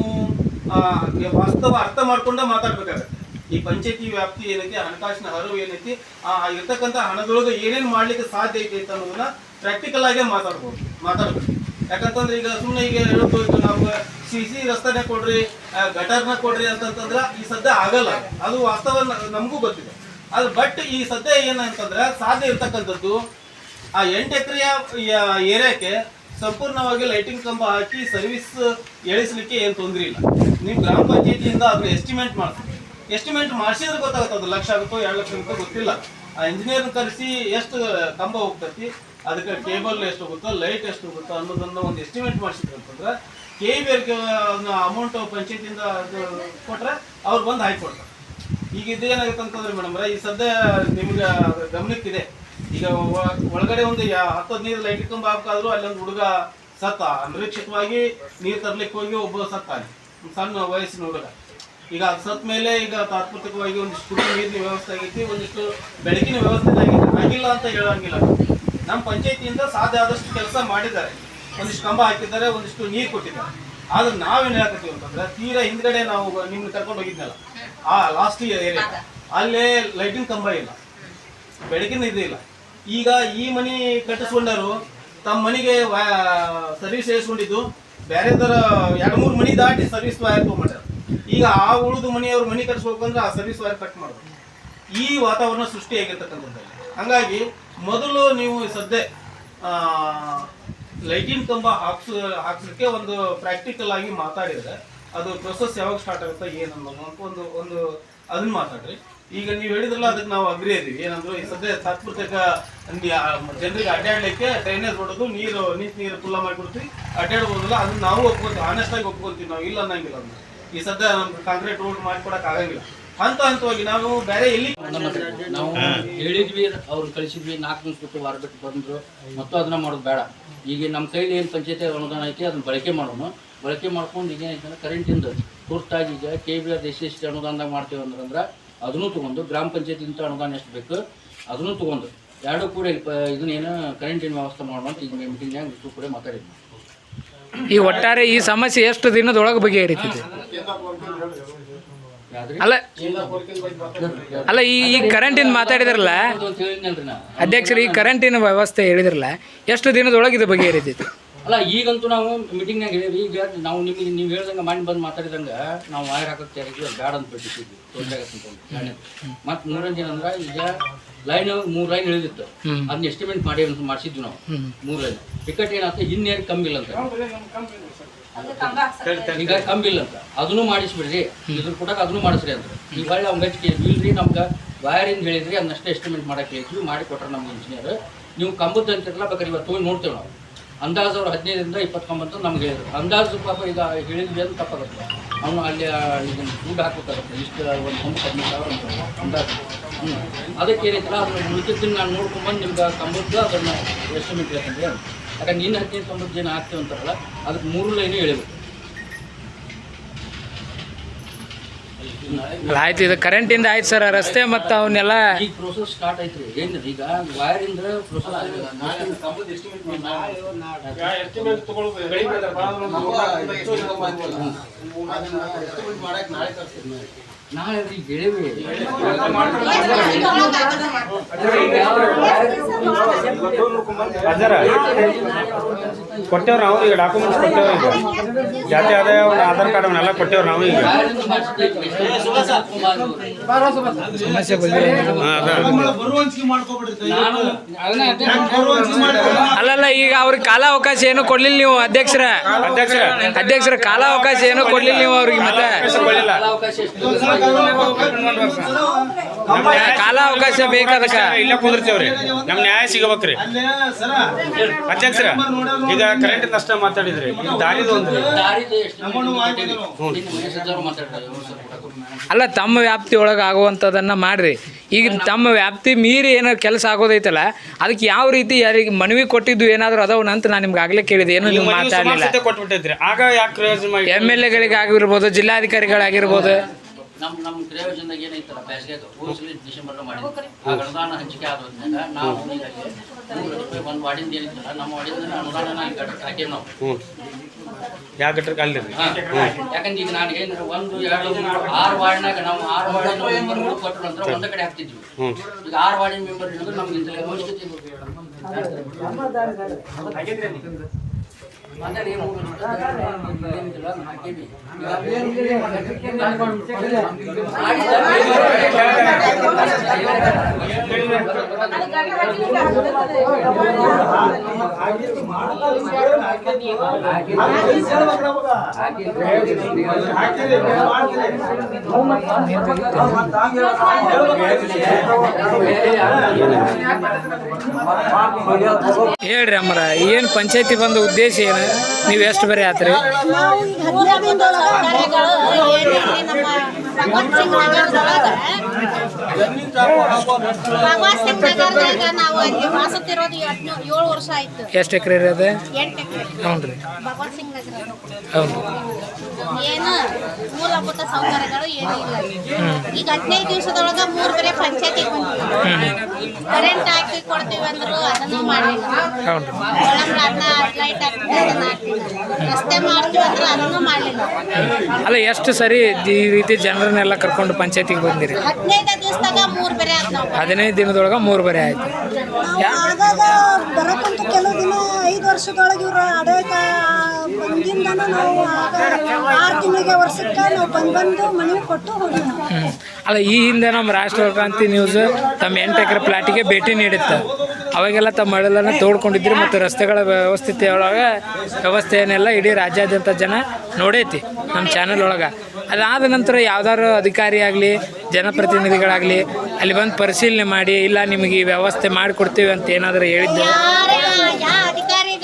Speaker 5: ವಾಸ್ತವ ಅರ್ಥ ಮಾಡ್ಕೊಂಡ ಮಾತಾಡ್ಬೇಕಾಗತ್ತೆ. ಈ ಪಂಚಾಯತಿ ವ್ಯಾಪ್ತಿ ಏನೈತಿ, ಹಣಕಾಸಿನ ಹರಿವು ಏನೈತಿ, ಆ, ಇರ್ತಕ್ಕಂಥ ಹಣದೊಳಗೆ ಏನೇನು ಮಾಡ್ಲಿಕ್ಕೆ ಸಾಧ್ಯ ಐತಿ ಅಂತ ಅನ್ನೋದನ್ನ ಪ್ರಾಕ್ಟಿಕಲ್ ಆಗೇ ಮಾತಾಡ್ಬೋದು, ಮಾತಾಡ್ಬೇಕು. ಯಾಕಂತಂದ್ರೆ ಈಗ ಸುಮ್ಮನೆ ಈಗ ನಾವು ನಮ್ಗೆ ಸಿ ಸಿ ರಸ್ತೆನೇ ಕೊಡ್ರಿ ಗಟರ್ನ ಕೊಡ್ರಿ ಅಂತಂತಂದ್ರೆ ಈ ಸದ್ಯ ಆಗಲ್ಲ. ಅದು ವಾಸ್ತವ ನಮಗೂ ಗೊತ್ತಿದೆ. ಅದು ಬಟ್ ಈ ಸದ್ಯ ಏನಂತಂದ್ರೆ ಸಾಧ್ಯ ಇರ್ತಕ್ಕಂಥದ್ದು, ಆ ಎಂಟು ಎಕರೆಯ ಏರಿಯಾಕ್ಕೆ ಸಂಪೂರ್ಣವಾಗಿ ಲೈಟಿಂಗ್ ಕಂಬ ಹಾಕಿ ಸರ್ವಿಸ್ ಎಳಿಸ್ಲಿಕ್ಕೆ ಏನು ತೊಂದರೆ ಇಲ್ಲ. ನೀವು ಗ್ರಾಮ ಪಂಚಾಯತಿಯಿಂದ ಅದನ್ನ ಎಸ್ಟಿಮೇಟ್ ಮಾಡ್ತೀವಿ ಎಸ್ಟಿಮೇಟ್ ಮಾಡಿಸಿದ್ರೆ ಗೊತ್ತಾಗುತ್ತೆ ಅದು ಲಕ್ಷ ಆಗುತ್ತೋ ಎರಡು ಲಕ್ಷ ಆಗುತ್ತೋ ಗೊತ್ತಿಲ್ಲ. ಆ ಇಂಜಿನಿಯರ್ ಕರೆಸಿ ಎಷ್ಟು ಕಂಬ ಹೋಗ್ತೈತಿ ಅದಕ್ಕೆ ಕೇಬಲ್ ಎಷ್ಟು ಹೋಗುತ್ತೋ ಲೈಟ್ ಎಷ್ಟು ಹೋಗುತ್ತೋ ಅನ್ನೋದನ್ನ ಒಂದು ಎಸ್ಟಿಮೇಟ್ ಮಾಡಿಸಿದ್ರು ಅಂತಂದ್ರೆ ಕೆ ವಿ ಅಮೌಂಟ್ ಪಂಚಾಯತಿಯಿಂದ ಕೊಟ್ರೆ ಅವ್ರು ಬಂದು ಹಾಕಿ ಈಗ ಇದೇನಾಗುತ್ತೆ ಅಂತಂದ್ರೆ ಮೇಡಮ್ ಈ ಸದ್ಯ ನಿಮ್ಗೆ ಗಮನಕ್ಕಿದೆ. ಈಗ ಒಳಗಡೆ ಒಂದು ಹತ್ತು ಹದಿನೈದು ಲೈಟ್ ಕಂಬ ಹಾಕಾದ್ರು ಅಲ್ಲೊಂದು ಹುಡುಗ ಸತ್ತ, ಅನಿರೀಕ್ಷಿತವಾಗಿ ನೀರು ತರ್ಲಿಕ್ಕೆ ಹೋಗಿ ಒಬ್ಬ ಸತ್ತ ಸಣ್ಣ ವಯಸ್ಸಿನ ಹುಡುಗ. ಈಗ ಅದು ಸತ್ ಮೇಲೆ ಈಗ ತಾತ್ಪತ್ರಿಕವಾಗಿ ಒಂದಿಷ್ಟು ನೀರಿನ ವ್ಯವಸ್ಥೆ ಆಗೈತಿ, ಒಂದಿಷ್ಟು ಬೆಳಕಿನ ವ್ಯವಸ್ಥೆ ಆಗೈತಿ. ಆಗಿಲ್ಲ ಅಂತ ಹೇಳಂಗಿಲ್ಲ. ನಮ್ಮ ಪಂಚಾಯತಿಯಿಂದ ಸಾಧ್ಯ ಆದಷ್ಟು ಕೆಲಸ ಮಾಡಿದ್ದಾರೆ. ಒಂದಿಷ್ಟು ಕಂಬ ಹಾಕಿದ್ದಾರೆ ಒಂದಿಷ್ಟು ನೀರು ಕೊಟ್ಟಿದ್ದಾರೆ. ಆದ್ರೆ ನಾವೇನ್ ಹೇಳ್ತೀವಿ ಅಂತಂದ್ರೆ ತೀರಾ ಹಿಂದ್ಗಡೆ ನಾವು ನಿಮ್ಗೆ ಕರ್ಕೊಂಡು ಹೋಗಿದ್ನಲ್ಲ ಆ ಲಾಸ್ಟ್ ಏರಿಯಾ ಅಲ್ಲೇ ಲೈಟಿಂಗ್ ಕಂಬ ಇಲ್ಲ. ಬೆಳಕಿನ ಇದು ಇಲ್ಲ. ಈಗ ಈ ಮನಿ ಕಟ್ಟಿಸ್ಕೊಂಡರು ತಮ್ಮ ಮನೆಗೆ ಸರ್ವಿಸ್ ಸೇರಿಸ್ಕೊಂಡಿದ್ದು ಬೇರೆ ಥರ ಎರಡು ಮೂರು ಮನಿ ದಾಟಿ ಸರ್ವಿಸ್ ವೈರ್ ತೊಗೊಂಡ್ರೆ ಈಗ ಆ ಉಳಿದು ಮನೆಯವ್ರ ಮನಿ ಕಟ್ಟಿಸ್ಬೇಕಂದ್ರೆ ಆ ಸರ್ವಿಸ್ ವೈರ್ ಕಟ್ ಮಾಡೋದು ಈ ವಾತಾವರಣ ಸೃಷ್ಟಿಯಾಗಿರ್ತಕ್ಕಂಥದ್ದು ಹಂಗಾಗಿ ಮೊದಲು ನೀವು ಸದ್ಯ ಲೈಟಿಂಗ್ ಕಂಬ ಹಾಕ್ಸ ಹಾಕ್ಸೋಕ್ಕೆ ಒಂದು ಪ್ರಾಕ್ಟಿಕಲ್ ಆಗಿ ಮಾತಾಡಿದ್ರೆ ಅದು ಪ್ರೊಸೆಸ್ ಯಾವಾಗ ಸ್ಟಾರ್ಟ್ ಆಗುತ್ತೆ ಏನು ಅನ್ನೋದು ಒಂದು ಒಂದು ಅದನ್ನ ಮಾತಾಡ್ರಿ. ಈಗ ನೀವು ಹೇಳಿದ್ರಲ್ಲ, ಅದಕ್ಕೆ ನಾವು ಅಗ್ರಿ ಇದೀವಿ. ಏನಂದ್ರೆ ಈ ಸದ್ಯ ತಾತ್ಪೂರ್ತಿಕ ಜನರಿಗೆ ಅಡ್ಡಾಡ್ಲಿಕ್ಕೆ ಡ್ರೈನೇಜ್ ಹೊಡೆದು ನೀರು ನೀಟ್ ನೀರು ಫುಲ್ಲ ಮಾಡಿಬಿಡ್ತೀವಿ. ಅಡ್ಡಾಡ್ಬೋದಲ್ಲ ಅದನ್ನ ನಾವು ಒಪ್ಕೊಂತೀವಿ. ಆನೆಸ್ಟ್ ಆಗಿ ಒಪ್ಕೊಂತೀವಿ. ನಾವು ಇಲ್ಲ ಅನ್ನಂಗಿಲ್ಲ ಅಂದ್ರೆ ಈ ಸದ್ಯ ನಮ್ಗೆ ಕಾಂಕ್ರೀಟ್ ರೋಡ್ ಮಾಡ್ಕೊಡಕ್ ಆಗಂಗಿಲ್ಲ. ಹಂತ ಹಂತವಾಗಿ ನಾವು ಬೇರೆ ಎಲ್ಲಿ
Speaker 6: ನಾವು ಹೇಳಿದ್ವಿ ಅವ್ರು ಕಳಿಸಿದ್ವಿ ನಾಲ್ಕು ದಿವಸ ಬಿಟ್ಟು ವಾರ ಬಿಟ್ಟು ಬಂದ್ರು. ಮತ್ತು ಅದನ್ನ ಮಾಡೋದು ಬೇಡ. ಈಗ ನಮ್ಮ ಕೈಲಿ ಏನು ಪಂಚಾಯತಿ ಅನುದಾನ ಐತಿ ಅದನ್ನ ಬಳಕೆ ಮಾಡೋಣ ಬಳಕೆ ಮಾಡ್ಕೊಂಡು ಈಗ ಏನೈತೆ ಕರೆಂಟಿಂದ ತುರ್ತಾಗಿ ಈಗ ಕೆ ಬಿ ಆರ್ ಎಸ್ ಎಷ್ಟು ಅನುದಾನದಾಗ ಮಾಡ್ತೀವಿ ಅಂದ್ರೆ ಅದನ್ನು ತೊಗೊಂಡು ಗ್ರಾಮ ಪಂಚಾಯತಿಂತ ಅನುದಾನ ಎಷ್ಟು ಬೇಕು ಅದನ್ನು ತೊಗೊಂಡು. ಎರಡು ಕೂಡ ಇದನ್ನೇನು ಕರೆಂಟಿನ ವ್ಯವಸ್ಥೆ ಮಾಡೋಣ ಅಂತ ಈಗ ಮೀಟಿಂಗ್ನಾಗ ಇಷ್ಟು ಕೂಡ ಮಾತಾಡಿದ್ವಿ.
Speaker 7: ಈ ಒಟ್ಟಾರೆ ಈ ಸಮಸ್ಯೆ ಎಷ್ಟು ದಿನದೊಳಗೆ
Speaker 6: ಬಗೆಹರಿತಿದೆ?
Speaker 7: ಅಲ್ಲ ಅಲ್ಲ ಈ ಈ ಕರೆಂಟಿನ ಮಾತಾಡಿದ್ರಲ್ಲ? ಅಧ್ಯಕ್ಷರು ಈ ಕರೆಂಟಿನ ವ್ಯವಸ್ಥೆ ಹೇಳಿದ್ರಲ್ಲ ಎಷ್ಟು ದಿನದೊಳಗೆ ಇದು ಬಗೆಹರಿತೈತಿ?
Speaker 6: ಅಲ್ಲ ಈಗಂತೂ ನಾವು ಮೀಟಿಂಗ್ನಾಗ ಹೇಳಿವಿ ಈಗ ನಾವು ನಿಮಗೆ ನೀವು ಹೇಳ್ದಂಗೆ ಮಾಡಿ ಬಂದು ಮಾತಾಡಿದಂಗೆ ನಾವು ವಾಯರ್ ಹಾಕೋಕ್ಕೆ ಯಾರಿಗೆ ಬ್ಯಾಡ ಅಂತ ಬಿಟ್ಟಿದ್ವಿ ತೊಂದರೆ ಆಗತ್ತೆ ಮತ್ತು ಮೂರಂಜನ ಅಂದ್ರೆ ಈಗ ಲೈನ್ ಮೂರು ಲೈನ್ ಇಳಿದಿತ್ತು ಅದನ್ನ ಎಸ್ಟಿಮೇಟ್ ಮಾಡಿ ಅಂತ ಮಾಡಿಸಿದ್ವಿ ನಾವು. ಮೂರು ಲೈನ್ ಟಿಕೆಟ್ ಏನಾಯ್ತು? ಇನ್ನೇನು ಕಮ್ಮಿ ಇಲ್ಲ ಅಂತ. ಈಗ ಕಂಬಿಲ್ಲ ಇಲ್ಲ ಅಂತ. ಅದನ್ನು ಮಾಡಿಸ್ಬಿಡ್ರಿ. ಇದ್ರ ಕೂಡ ಅದನ್ನು ಮಾಡಿಸ್ರಿ ಅಂತ. ಈ ಹೊಳ್ಳಿ ಅವ್ನ ಹಚ್ಚಿಕೆ ಇಲ್ರಿ ನಮ್ಗೆ ವಯರಿಂದ ಹೇಳಿದ್ರಿ ಅದನ್ನಷ್ಟೇ ಎಸ್ಟಿಮೇಟ್ ಮಾಡಕ್ಕೆ ಹೇಳಿದ್ವಿ ಮಾಡಿ ಕೊಟ್ರೆ ನಮ್ಮ ಇಂಜಿನಿಯರ್ ನೀವು ಕಂಬದ್ದು ಅಂತಿರಲ್ಲ ಬೇಕಾದ್ರೆ ಇವತ್ತು ಹೋಗಿ ನೋಡ್ತೇವೆ ನಾವು. ಅಂದಾಜು ಅವ್ರು ಹದಿನೈದರಿಂದ ಇಪ್ಪತ್ತು ಕಂಬ ಅಂತ ನಮ್ಗೆ ಹೇಳಿದ್ರು. ಅಂದಾಜು ಪಾಪ ಈಗ ಹೇಳಿದ್ವಿ ಅಂತ ತಪ್ಪಾಗುತ್ತೆ. ಅವನು ಅಲ್ಲಿ ಇದನ್ನು ದುಡ್ಡು ಹಾಕ್ಬೇಕಾಗುತ್ತೆ. ಇಷ್ಟು ಒಂದು ಕಂಬ ಹದಿನೈದು ಸಾವಿರ ಅಂತ ಅಂದಾಜು. ಹ್ಞೂ ಅದಕ್ಕೆ ಏನೈತಲ್ಲ ಅದನ್ನ ಉಳಿದಿದ್ದನ್ನು ನಾನು ನೋಡ್ಕೊಂಬಂದು ನಿಮ್ಗೆ ಕಂಬದ್ದು ಅದನ್ನು ಎಸ್ಟಿಮೇಟ್ ಹೇಳ್ತೀನಿ ಯಾಕಂದ್ರೆ ನಿನ್ನ ಹದಿನೈದು ತೊಂಬತ್ತು ಜನ ಆಗ್ತೇವೆ ಅಂತಾರಲ್ಲ ಅದಕ್ಕೆ ಮೂರು ಲೈನು ಹೇಳಬೇಕು
Speaker 7: ಅಲ್ಲ ಆಯ್ತು ಇದು ಕರೆಂಟಿಂದ ಆಯ್ತು ಸರ್ ರಸ್ತೆ ಮತ್ತು ಅವನ್ನೆಲ್ಲ
Speaker 6: ಈಗ ಪ್ರೋಸೆಸ್ ಸ್ಟಾರ್ಟ್ ಆಯ್ತು ಏನು ಈಗ ವೈರ್ ಇಂದ ಪ್ರೋಸೆಸ್
Speaker 5: ಎಸ್ಟಿಮೇಟ್ ತಗೊಳ್ಳೋದು ಬೆಳಿಗ್ಗೆ
Speaker 6: ನಾಳೆ
Speaker 8: ಕೊಟ್ಟೇವ್ರ ನಾವು ಈಗ ಡಾಕ್ಯುಮೆಂಟ್ಸ್ ಕೊಟ್ಟೇವ್ರ ಈಗ. ಜಾತಿ ಆದಾಯ ಆಧಾರ್ ಕಾರ್ಡ್ ಅವನ್ನೆಲ್ಲ ಕೊಟ್ಟೇವ್ರ ನಾವು ಈಗ.
Speaker 7: ಸಮಸ್ಯೆ ಅಲ್ಲಲ್ಲ ಈಗ ಅವ್ರಿಗೆ ಕಾಲಾವಕಾಶ ಏನು ಕೊಡ್ಲಿಲ್ಲ ನೀವು ಅಧ್ಯಕ್ಷರ.
Speaker 8: ಅಧ್ಯಕ್ಷರ.
Speaker 7: ಅಧ್ಯಕ್ಷರ ಕಾಲಾವಕಾಶ ಏನು ಕೊಡ್ಲಿಲ್ಲ ನೀವು ಅವ್ರಿಗೆ ಮತ್ತೆ. ಕಾಲ ಅವಕಾಶ ಬೇಕಾದ ಅದಕ್ಕೆ
Speaker 8: ಕುದುರ್ತೇವ್ರಿ. ನಮ್ ನ್ಯಾಯ ಸಿಗಬೇಕ್ರಿ. ಅಧ್ಯಕ್ಷರ ಈಗ ಕರೆಂಟ್ ನಷ್ಟ ಮಾತಾಡಿದ್ರಿ. ಈಗ ದಾರಿದು
Speaker 7: ಅಲ್ಲ ತಮ್ಮ ವ್ಯಾಪ್ತಿ ಒಳಗೆ ಆಗುವಂಥದ್ದನ್ನು ಮಾಡ್ರಿ. ಈಗ ತಮ್ಮ ವ್ಯಾಪ್ತಿ ಮೀರಿ ಏನೋ ಕೆಲಸ ಆಗೋದೈತಲ್ಲ ಅದಕ್ಕೆ ಯಾವ ರೀತಿ ಯಾರಿಗೆ ಮನವಿ ಕೊಟ್ಟಿದ್ದು ಏನಾದರೂ ಅದಾವ್ ಅಂತ ನಾನು ನಿಮ್ಗೆ ಆಗಲೇ ಕೇಳಿದೆ ಏನು ನೀವು ಮಾತಾಡಲಿಲ್ಲ. ಎಂ ಎಲ್ ಎಗಳಿಗಾಗಿರ್ಬೋದು ಜಿಲ್ಲಾಧಿಕಾರಿಗಳಾಗಿರ್ಬೋದು.
Speaker 6: ನಮ್ಮ ನಮ್ಮ ಕ್ರಿಯೋಜನದಾಗ ಏನೈತಲ್ಲ ಬೇಸಿಗೆದು ಹೋಗಿ ಡಿಸೆಂಬರ್ ಮಾಡಿದ್ವಿ. ಆ ಅನುದಾನ ಹಂಚಿಕೆ ಆದ್ಮೇಲೆ ನಾವು ರೂಪಾಯಿ ಒಂದು ವಾರ್ಡಿಂದ ಏನಿತ್ತಲ್ಲ ನಮ್ಮ ವಾರ್ಡಿಂದ ಅನುದಾನ ನಾನು ಹಾಕೇವಿ ನಾವು.
Speaker 8: ಯಾವ
Speaker 6: ಯಾಕಂದ್ರೆ ಈಗ ನಾನು ಏನ್ರ ಒಂದು ಎರಡು ಆರು ವಾರ್ಡ್ನಾಗ ನಾವು ಆರು ವಾರ್ಡ್ ಮೆಂಬರ್ಗಳು ಕೊಟ್ಟರು ಅಂದ್ರೆ ಒಂದೇ ಕಡೆ ಹಾಕ್ತಿದ್ವಿ. ಈಗ ಆರು ವಾರ್ಡಿನ ಮೆಂಬರ್ ನಮ್ಗೆ ಇಂಥ ಅವಶ್ಯಕತೆ ಮಾತಾಡಿ ಮೂರು ಏನಿಲ್ಲ, ಹಾಕೀವಿ.
Speaker 7: ಹೇಳ್ರಿ ಅಮ್ಮರ ಏನು ಪಂಚಾಯತಿ ಬಂದ ಉದ್ದೇಶ ಏನು? ನೀವು ಎಷ್ಟು ಬರೀ ಆತ್ರಿ?
Speaker 9: ನಾವು ಈಗ ಹದಿನೈದು ಕಾರ್ಯಗಳು ಏನಿದೆ ನಮ್ಮ ಭಗವಂತ ಸಿಂಗ್ ನಗರದೊಳಗ ಭಗವಂತ ಸಿಂಗ್ ನಗರದಾಗ ನಾವು ಅಲ್ಲಿ ವಾಸತಿರೋದು ಎಂಟು ಏಳು ವರ್ಷ ಆಯ್ತು
Speaker 7: ಎಷ್ಟು ಎಕರೆ ರೀ ಅದು
Speaker 9: ಎಂಟು ಎಕರೆ.
Speaker 7: ಹ್ಞೂ ರೀ
Speaker 9: ಭಗವಂತ ಸಿಂಗ್ ನಗರ.
Speaker 7: ಹೌದು.
Speaker 9: ಏನು? ಮೂಲಭೂತ ಸೌಕರ್ಯಗಳು ಏನೂ ಇಲ್ಲ. ಈಗ ಹದಿನೈದು ದಿವಸದೊಳಗ ಮೂರು ಬೇರೆ ಪಂಚಾಯತಿಗೆ ಬಂದಿವಿ ಕರೆಂಟ್ ಹಾಕಿ ಕೊಡ್ತೀವಿ ಅಂದ್ರು ಅದನ್ನು ಮಾಡಲಿಲ್ಲ. ಅದನ್ನ ಲೈಟ್ ಅದನ್ನ ಹಾಕ್ತಿಲ್ಲ ರಸ್ತೆ ಮಾಡ್ತೀವಿ ಅಂದ್ರೆ ಅದನ್ನು ಮಾಡಲಿಲ್ಲ.
Speaker 7: ಅಲ್ಲ ಎಷ್ಟು ಸರಿ ಈ ರೀತಿ ಜನರನ್ನೆಲ್ಲ ಕರ್ಕೊಂಡು ಪಂಚಾಯತಿಗೆ ಬಂದಿರಿ?
Speaker 9: ಹದಿನೈದು ದಿವಸದಾಗ ಮೂರು ಬೇರೆ ನಾವು.
Speaker 7: ಹದಿನೈದು ದಿನದೊಳಗೆ ಮೂರು ಬರೆ ಆಯ್ತು.
Speaker 4: ಆಗಾಗ ಬರಕ್ಕಂತ ಕೆಲವು ದಿನ ಐದು ವರ್ಷದೊಳಗೆ ಇವರ ಆಡಳಿತ ಬಂದಿಂದನೂ ನಾವು ಆಗ ಆರು ತಿಂಗಳಿಗೆ ವರ್ಷಕ್ಕೆ ನಾವು ಬಂದು ಬಂದು ಮನವಿ ಕೊಟ್ಟು ಹೋಗಿ
Speaker 7: ಅಲ್ಲ ಈ ಹಿಂದೆ ನಮ್ಮ ರಾಷ್ಟ್ರ ಕ್ರಾಂತಿ ನ್ಯೂಸ್ ತಮ್ಮ ಎಂಟು ಎಕರೆ ಪ್ಲಾಟಿಗೆ ಭೇಟಿ ನೀಡುತ್ತೆ. ಅವಾಗೆಲ್ಲ ತಮ್ಮ ಮಳೆಲನ್ನು ತೋಡ್ಕೊಂಡಿದ್ರು ಮತ್ತು ರಸ್ತೆಗಳ ವ್ಯವಸ್ಥಿತಿ ಒಳಗೆ ವ್ಯವಸ್ಥೆಯನ್ನೆಲ್ಲ ಇಡೀ ರಾಜ್ಯಾದ್ಯಂತ ಜನ ನೋಡೈತಿ ನಮ್ಮ ಚಾನಲ್ ಒಳಗೆ. ಅದಾದ ನಂತರ ಯಾವ್ದಾದ್ರು ಅಧಿಕಾರಿ ಆಗಲಿ ಜನಪ್ರತಿನಿಧಿಗಳಾಗಲಿ ಅಲ್ಲಿ ಬಂದು ಪರಿಶೀಲನೆ ಮಾಡಿ ಇಲ್ಲ ನಿಮಗೆ ಈ ವ್ಯವಸ್ಥೆ ಮಾಡಿಕೊಡ್ತೀವಿ ಅಂತ ಏನಾದರೂ ಹೇಳಿದ್ದೆ?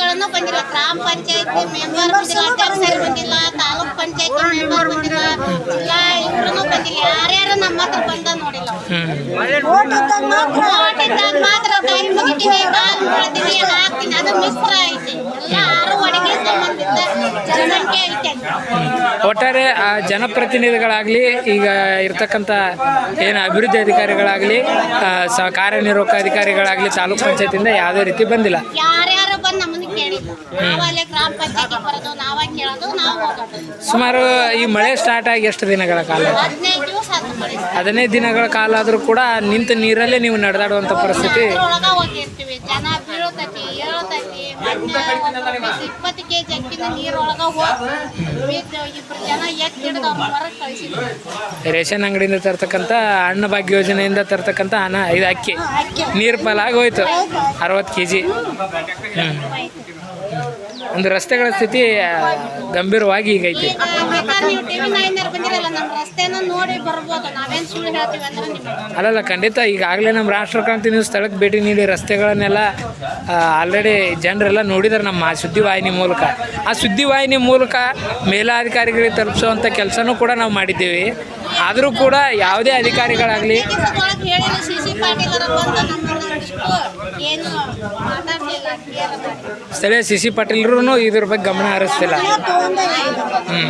Speaker 9: ಅಧಿಕಾರಿಗಳನ್ನು ಬಂದಿಲ್ಲ. ಗ್ರಾಮ ಪಂಚಾಯತಿ ಮೆಂಬರ್ ಬಂದಿಲ್ಲ ಅಧ್ಯಕ್ಷರು ಬಂದಿಲ್ಲ ತಾಲೂಕ್ ಪಂಚಾಯತಿ ಮೆಂಬರ್ ಬಂದಿಲ್ಲ ಜಿಲ್ಲಾ ಇವ್ರು ಬಂದಿಲ್ಲ. ಯಾರ್ಯಾರು ನಮ್ಮ ಹತ್ರ ಬಂದ ನೋಡಿಲ್ಲ ಅವ್ರು.
Speaker 4: ಓಟ್ ಮಾತ್ರ
Speaker 9: ಕೈ ಮುಗಿತೀನಿ ಕಾಲು ಮುಳ್ತೀನಿ ಹಾಕ್ತೀನಿ ಅದು ಮಿಶ್ರ ಐತಿ. ಎಲ್ಲ ಆರು ಒಡಗಿ ಸಂಬಂಧಿತ ಜನಸಂಖ್ಯೆ ಐತೆ.
Speaker 7: ಒಟ್ಟಾರೆ ಆ ಜನಪ್ರತಿನಿಧಿಗಳಾಗಲಿ ಈಗ ಇರ್ತಕ್ಕಂಥ ಏನು ಅಭಿವೃದ್ಧಿ ಅಧಿಕಾರಿಗಳಾಗಲಿ ಕಾರ್ಯನಿರ್ವಾಹಕ ಅಧಿಕಾರಿಗಳಾಗಲಿ ತಾಲೂಕ್ ಪಂಚಾಯತಿಯಿಂದ ಯಾವುದೇ ರೀತಿ ಬಂದಿಲ್ಲ.
Speaker 9: ಯಾರ್ಯಾರು ಬಂದು ನಮ್ಮನ್ನ ಕೇಳಿಲ್ಲ ನಾವು ಅಲ್ಲೇ ಗ್ರಾಮ ಪಂಚಾಯತಿ ಬರೋದು ನಾವ ಕೇಳೋದು ನಾವು ಹೋಗೋದು.
Speaker 7: ಸುಮಾರು ಈ ಮಳೆ ಸ್ಟಾರ್ಟ್ ಆಗಿ ಎಷ್ಟು ದಿನಗಳ ಕಾಲ?
Speaker 9: ಹದಿನೈದು ದಿವಸ ಆತು ಮಳೆ.
Speaker 7: ಹದಿನೈದು ದಿನಗಳ ಕಾಲ ಆದರೂ ಕೂಡ ನಿಂತ ನೀರಲ್ಲೇ ನೀವು ನಡೆದಾಡುವಂಥ ಪರಿಸ್ಥಿತಿ?
Speaker 9: ಅದ್ರೊಳಗ ಹೋಗಿರ್ತೀವಿ. ಜನ ಬೀಳತೈತಿ ಏಳತೈತಿ. ಇಪ್ಪತ್ತು ಕೆ ಜಿ ಅಕ್ಕಿನ ನೀರೊಳಗ ಹೋಗಿ ಬಿದ್ದು ಇಬ್ರು ಜನ ಎತ್ತಿ ಹಿಡಿದು ಅವ್ರ ಹೊರಗೆ ಕಳಿಸಿದ್ರು
Speaker 7: ರೇಷನ್ ಅಂಗಡಿಯಿಂದ ತರ್ತಕ್ಕಂಥ ಅಣ್ಣ ಭಾಗ್ಯ ಯೋಜನೆಯಿಂದ ತರ್ತಕ್ಕಂಥ ಹಣ ಇದು ಅಕ್ಕಿ. ನೀರು ಪಾಲಾಗಿ ಹೋಯ್ತು. ಅರವತ್ತು ಕೆ ಜಿ ಹ್ಞೂ ಒಂದು ರಸ್ತೆಗಳ ಸ್ಥಿತಿ ಗಂಭೀರವಾಗಿ ಈಗ ಐತಿ. ಅಲ್ಲಲ್ಲ ಖಂಡಿತ ಈಗಾಗಲೇ ನಮ್ಮ ರಾಷ್ಟ್ರ ಕ್ರಾಂತಿ ನೀವು ಸ್ಥಳಕ್ಕೆ ಭೇಟಿ ನೀಡಿ ರಸ್ತೆಗಳನ್ನೆಲ್ಲ ಆಲ್ರೆಡಿ ಜನರೆಲ್ಲ ನೋಡಿದ್ದಾರೆ ನಮ್ಮ ಆ ಸುದ್ದಿವಾಹಿನಿ ಮೂಲಕ. ಆ ಸುದ್ದಿವಾಹಿನಿ ಮೂಲಕ ಮೇಲಾಧಿಕಾರಿಗಳಿಗೆ ತಲುಪಿಸುವಂಥ ಕೆಲಸನೂ ಕೂಡ ನಾವು ಮಾಡಿದ್ದೀವಿ. ಆದರೂ ಕೂಡ ಯಾವುದೇ ಅಧಿಕಾರಿಗಳಾಗಲಿ ಸ್ಥಳೀಯ ಸಿ ಸಿ ಪಾಟೀಲ್ರು ಇದ್ರ ಬಗ್ಗೆ ಗಮನ ಹರಿಸ್ತಿಲ್ಲ. ಹ್ಞೂ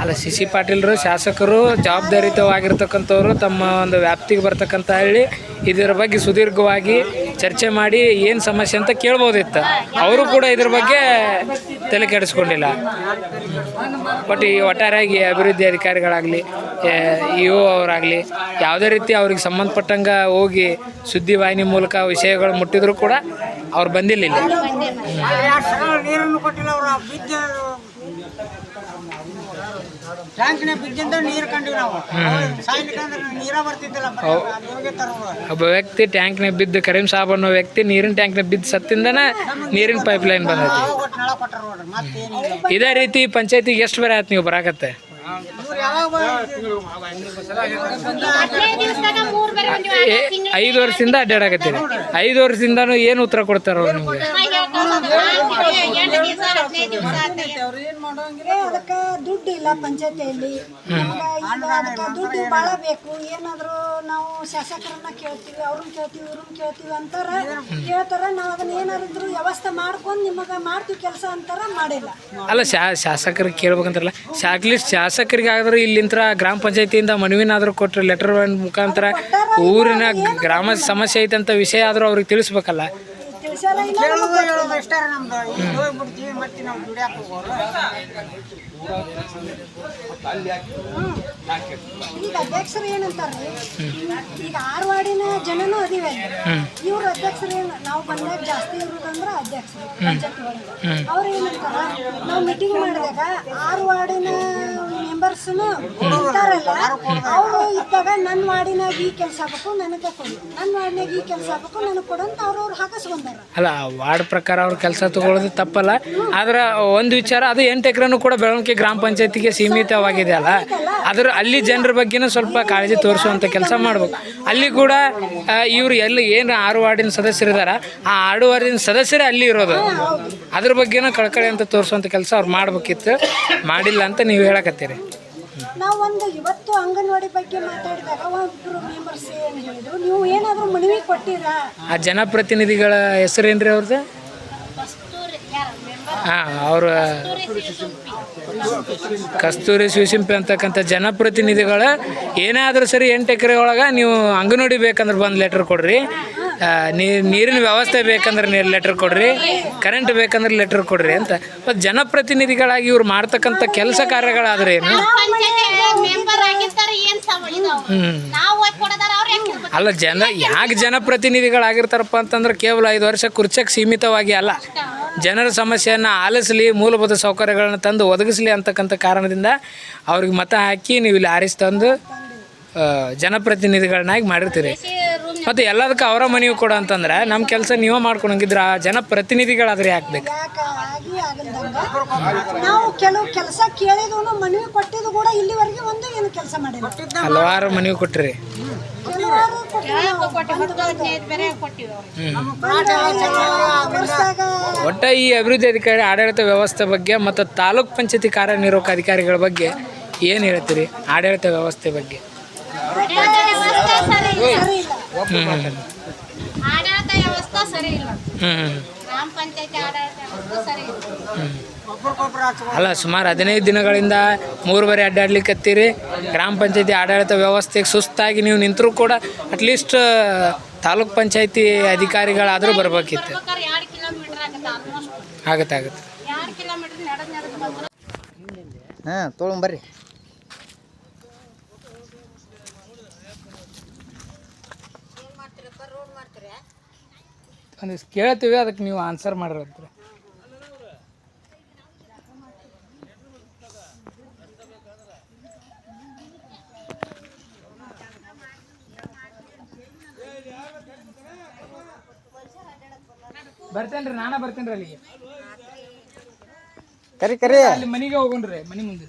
Speaker 7: ಅಲ್ಲ ಸಿ ಸಿ ಪಾಟೀಲ್ರು ಶಾಸಕರು ಜವಾಬ್ದಾರಿತವಾಗಿರ್ತಕ್ಕಂಥವ್ರು ತಮ್ಮ ಒಂದು ವ್ಯಾಪ್ತಿಗೆ ಬರ್ತಕ್ಕಂಥ ಹೇಳಿ ಇದರ ಬಗ್ಗೆ ಸುದೀರ್ಘವಾಗಿ ಚರ್ಚೆ ಮಾಡಿ ಏನು ಸಮಸ್ಯೆ ಅಂತ ಕೇಳ್ಬೋದಿತ್ತು. ಅವರು ಕೂಡ ಇದ್ರ ಬಗ್ಗೆ ತಲೆ ಕೆಡಿಸ್ಕೊಂಡಿಲ್ಲ. ಬಟ್ ಈ ಒಟ್ಟಾರೆಯಾಗಿ ಅಭಿವೃದ್ಧಿ ಅಧಿಕಾರಿಗಳಾಗಲಿ ಇ ಒ ಅವರಾಗಲಿ ಯಾವುದೇ ರೀತಿ ಅವ್ರಿಗೆ ಸಂಬಂಧಪಟ್ಟಂಗೆ ಹೋಗಿ ಸುದ್ದಿವಾಹಿನಿ ಮೂಲಕ ವಿಷಯಗಳು ಮುಟ್ಟಿದ್ರು ಕೂಡ ಅವ್ರು ಬಂದಿಲ್ಲ ಇಲ್ಲಿ
Speaker 4: ನೀರನ್ನು ಕೊಟ್ಟಿಲ್ಲ ಅವರು ಬಿದ್ದ ಟ್ಯಾಂಕ್ನ ಬಿದ್ದಿಂದ ನೀರು ಕಂಡಿವಿ ನಾವು. ಸಾಯ್ಲಿಕ್ಕಂದ್ರೆ ನೀರ ಬರ್ತಿದ್ದಿಲ್ಲ ಹೋಗಿ ತರೋದು.
Speaker 7: ಒಬ್ಬ ವ್ಯಕ್ತಿ ಟ್ಯಾಂಕ್ನಾಗ ಬಿದ್ದು ಕರೀಂ ಸಾಬ್ ಅನ್ನೋ ವ್ಯಕ್ತಿ ನೀರಿನ ಟ್ಯಾಂಕ್ನಾಗ ಬಿದ್ದು ಸತ್ತಿಂದನೇ ನೀರಿನ ಪೈಪ್ ಲೈನ್ ಬಂದೈತಿ.
Speaker 4: ಕೊಟ್ಟು ನಳ ಕೊಟ್ಟಾರ ನೋಡ್ರಿ ಮತ್ತೇನಿಲ್ಲ.
Speaker 7: ಇದೇ ರೀತಿ ಪಂಚಾಯತಿಗೆ ಎಷ್ಟು ಬೇರೆ ಆಯ್ತು ನೀವು ಬರಾಕತ್ತೆ? ಐದು ವರ್ಷದಿಂದ ಅಡ್ಡಾಡಕತ್ತೀರಿ. ಐದು ವರ್ಷದಿಂದ ಏನು ಉತ್ತರ ಕೊಡ್ತಾರ ಅವ್ರು ನಿಮ್ಗೆ?
Speaker 4: ಅದಕ್ಕೆ ದುಡ್ಡು ಇಲ್ಲ ಪಂಚಾಯತಿಯಲ್ಲಿ. ದುಡ್ಡು ಭಾಳ ಬೇಕು. ಏನಾದರೂ ನಾವು ಶಾಸಕರನ್ನ ಕೇಳ್ತೀವಿ ಅವ್ರನ್ನ ಕೇಳ್ತೀವಿ ಇವ್ರನ್ನ ಕೇಳ್ತೀವಿ ಅಂತಾರ ಕೇಳ್ತಾರ ನಾವು ಅದನ್ನ ಏನಾದ್ರು ವ್ಯವಸ್ಥೆ ಮಾಡ್ಕೊಂಡು ನಿಮಗೆ ಮಾಡ್ತೀವಿ ಕೆಲಸ ಅಂತಾರ ಮಾಡಿಲ್ಲ.
Speaker 7: ಅಲ್ಲ ಶಾಸಕರಿಗೆ ಕೇಳ್ಬೇಕಂತಾರಲ್ಲ ಅಟ್ಲೀಸ್ಟ್ ಶಾಸಕರಿಗಾದ್ರೂ ಇಲ್ಲಿಂತ್ರ ಗ್ರಾಮ ಪಂಚಾಯತಿಯಿಂದ ಮನವಿನಾದರೂ ಕೊಟ್ಟರೆ ಲೆಟರ್ ಮುಖಾಂತರ ಊರಿನ ಗ್ರಾಮ ಸಮಸ್ಯೆ ಐತೆ ಅಂತ ವಿಷಯ ಆದರೂ ಅವ್ರಿಗೆ ತಿಳಿಸ್ಬೇಕಲ್ಲ.
Speaker 10: ಈಗ
Speaker 4: ಅಧ್ಯಕ್ಷರು ಏನಂತಾರ್ರಿ? ಈಗ ಆರ್ವಾಡಿನ ಜನನು ಅದಿವೆ. ಇವ್ರ ಅಧ್ಯಕ್ಷರು ಏನು? ನಾವು ಬಂದಾಗ ಜಾಸ್ತಿ ಇರೋದಂದ್ರೆ ಅಧ್ಯಕ್ಷರು ಪಂಚಾಯತ್ ಒಳಗೆ ಅವ್ರು ಏನಂತಾರ? ನಾವು ಮೀಟಿಂಗ್ ಮಾಡಿದಾಗ ಆರು ಮೆಂಬರ್ಸ್ನು ಇರ್ತಾರಲ್ಲ ಅವರು ಇದ್ದಾಗ ನನ್ನ ವಾರ್ಡಿನಾಗ ಈ ಕೆಲಸ ಆಗ್ಬೇಕು ನನಗೆ ಕೊಡಿ. ನನ್ನ ವಾರ್ಡಿನಾಗ ಈ ಕೆಲಸ ಆಗ್ಬೇಕು ನನಗೆ ಕೊಡು ಅಂತ ಅವ್ರವ್ರು ಹಾಕಿಸ್ಕೊಂಡಾರ.
Speaker 7: ಅಲ್ಲ ವಾರ್ಡ್ ಪ್ರಕಾರ ಅವ್ರ ಕೆಲಸ ತಗೊಳ್ಳೋದು ತಪ್ಪಲ್ಲ. ಆದ್ರೆ ಒಂದು ವಿಚಾರ ಅದು ಎಂಟು ಎಕರೆನೂ ಕೂಡ ಬೆಳವಣಿಗೆ ಗ್ರಾಮ ಪಂಚಾಯತಿಗೆ ಸೀಮಿತವಾಗಿದೆ ಅಲ್ಲ. ಅದ್ರ ಅಲ್ಲಿ ಜನರ ಬಗ್ಗೆನೂ ಸ್ವಲ್ಪ ಕಾಳಜಿ ತೋರಿಸುವಂಥ ಕೆಲಸ ಮಾಡ್ಬೇಕು. ಅಲ್ಲಿ ಕೂಡ ಇವ್ರು ಎಲ್ಲಿ ಏನು ಆರು ವಾರ್ಡಿನ ಸದಸ್ಯರಿದ್ದಾರೆ ಆ ಆರು ವಾರ್ಡಿನ ಸದಸ್ಯರೇ ಅಲ್ಲಿ ಇರೋದು. ಅದ್ರ ಬಗ್ಗೆನೂ ಕಳಕಳಿ ಅಂತ ತೋರಿಸುವಂಥ ಕೆಲಸ ಅವ್ರು ಮಾಡ್ಬೇಕಿತ್ತು. ಮಾಡಿಲ್ಲ ಅಂತ ನೀವು ಹೇಳಕತ್ತೀರಿ.
Speaker 4: ನಾವು ಒಂದು ಇವತ್ತು ಅಂಗನವಾಡಿ ಬಗ್ಗೆ ಮಾತಾಡಿದಾಗ ಒಬ್ಬರು ಮೆಂಬರ್ಸ್ ಏನು ಹೇಳಿದ್ರು, ನೀವು ಏನಾದರೂ ಮನವಿ ಕೊಟ್ಟಿರಾ?
Speaker 7: ಆ ಜನಪ್ರತಿನಿಧಿಗಳ ಹೆಸರೇನ್ರಿ ಅವ್ರದ್ದು ಹಾಂ ಅವರು ಕಸ್ತೂರಿ ಶಿವಸಿಂಪಿ ಅಂತಕ್ಕಂಥ ಜನಪ್ರತಿನಿಧಿಗಳ ಏನಾದರೂ ಸರಿ ಎಂಟು ಎಕರೆ ಒಳಗೆ ನೀವು ಅಂಗನವಾಡಿ ಬೇಕಂದ್ರೆ ಬಂದು ಲೆಟ್ರ್ ಕೊಡ್ರಿ. ನೀರಿನ ವ್ಯವಸ್ಥೆ ಬೇಕಂದ್ರೆ ನೀರು ಲೆಟ್ರ್ ಕೊಡ್ರಿ ಕರೆಂಟ್ ಬೇಕಂದ್ರೆ ಲೆಟ್ರ್ ಕೊಡ್ರಿ ಅಂತ. ಮತ್ತು ಜನಪ್ರತಿನಿಧಿಗಳಾಗಿ ಇವ್ರು ಮಾಡ್ತಕ್ಕಂಥ ಕೆಲಸ ಕಾರ್ಯಗಳಾದ್ರೆ ಏನು? ಅಲ್ಲ ಜನ ಯಾಕೆ ಜನಪ್ರತಿನಿಧಿಗಳಾಗಿರ್ತಾರಪ್ಪ ಅಂತಂದ್ರೆ ಕೇವಲ ಐದು ವರ್ಷ ಕುರ್ಚಕ್ಕೆ ಸೀಮಿತವಾಗಿ ಅಲ್ಲ. ಜನರ ಸಮಸ್ಯೆಯನ್ನು ಆಲಿಸಲಿ ಮೂಲಭೂತ ಸೌಕರ್ಯಗಳನ್ನ ತಂದು ಒದಗಿಸಲಿ ಅಂತಕ್ಕಂಥ ಕಾರಣದಿಂದ ಅವ್ರಿಗೆ ಮತ ಹಾಕಿ ನೀವು ಇಲ್ಲಿ ಆರಿಸಿ ತಂದು ಜನಪ್ರತಿನಿಧಿಗಳನ್ನಾಗಿ ಮಾಡಿರ್ತೀರಿ. ಮತ್ತು ಎಲ್ಲದಕ್ಕೂ ಅವರ ಮನೆಯೂ ಕೊಡು ಅಂತಂದ್ರೆ ನಮ್ಮ ಕೆಲಸ ನೀವೇ ಮಾಡ್ಕೊಂಡಂಗಿದ್ರೆ ಆ ಜನಪ್ರತಿನಿಧಿಗಳಾದ್ರೆ
Speaker 4: ಹಾಕ್ಬೇಕು ನಾವು ಕೆಲವು ಕೆಲಸ ಕೇಳಿದ್ರು ಮನವಿ ಕೊಟ್ಟಿದ್ದು ಕೂಡ ಇಲ್ಲಿವರೆಗೆ ಒಂದು ಏನು ಕೆಲಸ ಮಾಡಿಲ್ಲ.
Speaker 7: ಹಲವಾರು ಮನವಿ ಕೊಟ್ಟಿರಿ ಒಟ್ಟ ಈ ಅಭಿವೃದ್ಧಿ ಅಧಿಕಾರಿ ಆಡಳಿತ ವ್ಯವಸ್ಥೆ ಬಗ್ಗೆ ಮತ್ತು ತಾಲೂಕ್ ಪಂಚಾಯತಿ ಕಾರ್ಯನಿರ್ವಾಹಕ ಅಧಿಕಾರಿಗಳ ಬಗ್ಗೆ ಏನು ಹೇಳ್ತೀರಿ? ಆಡಳಿತ ವ್ಯವಸ್ಥೆ ಬಗ್ಗೆ.
Speaker 9: ಆಡಳಿತ ವ್ಯವಸ್ಥೆ ಸರಿ ಇಲ್ಲ. ಗ್ರಾಮ ಪಂಚಾಯತಿ ಆಡಳಿತ ವ್ಯವಸ್ಥೆ ಸರಿ ಇಲ್ಲ.
Speaker 7: ಅಲ್ಲ ಸುಮಾರು ಹದಿನೈದು ದಿನಗಳಿಂದ ಮೂರು ಬಾರಿ ಅಡ್ಡಾಡ್ಲಿಕ್ಕತ್ತೀರಿ ಗ್ರಾಮ ಪಂಚಾಯತಿ ಆಡಳಿತ ವ್ಯವಸ್ಥೆಗೆ ಸುಸ್ತಾಗಿ ನೀವು ನಿಂತರೂ ಕೂಡ ಅಟ್ಲೀಸ್ಟ್ ತಾಲೂಕ್ ಪಂಚಾಯತಿ ಅಧಿಕಾರಿಗಳಾದರೂ ಬರಬೇಕಿತ್ತು.
Speaker 9: ಆಗುತ್ತೆ
Speaker 7: ಆಗತ್ತೆ. ಆಗತ್ತೆ
Speaker 9: ಎರಡು ಕಿಲೋಮೀಟರ್ ನಡೆದ್ ನಡೆದ್ ಬಂದ್ರೆ
Speaker 10: ಹಾಂ ತೊಗೊಂಬರ್ರಿ
Speaker 7: ಅಂದ್ರೆ ಕೇಳ್ತೀವಿ ಅದಕ್ಕೆ ನೀವು ಆನ್ಸರ್ ಮಾಡಿರಂತ್ರಿ ಬರ್ತೇನೆ ನಾನ ಬರ್ತೇನ್ರಿ ಬರ್ತೇನೆ ರೀ ಅಲ್ಲಿಗೆ.
Speaker 10: ಕರಿ ಕರಿ.
Speaker 7: ಅಲ್ಲಿ ಮನೆಗೆ ಹೋಗೋಣ್ರಿ ಮನೆ ಮುಂದೆ.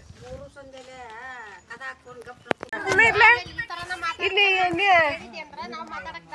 Speaker 9: ನಾವು ಮಾತಾಡಕ್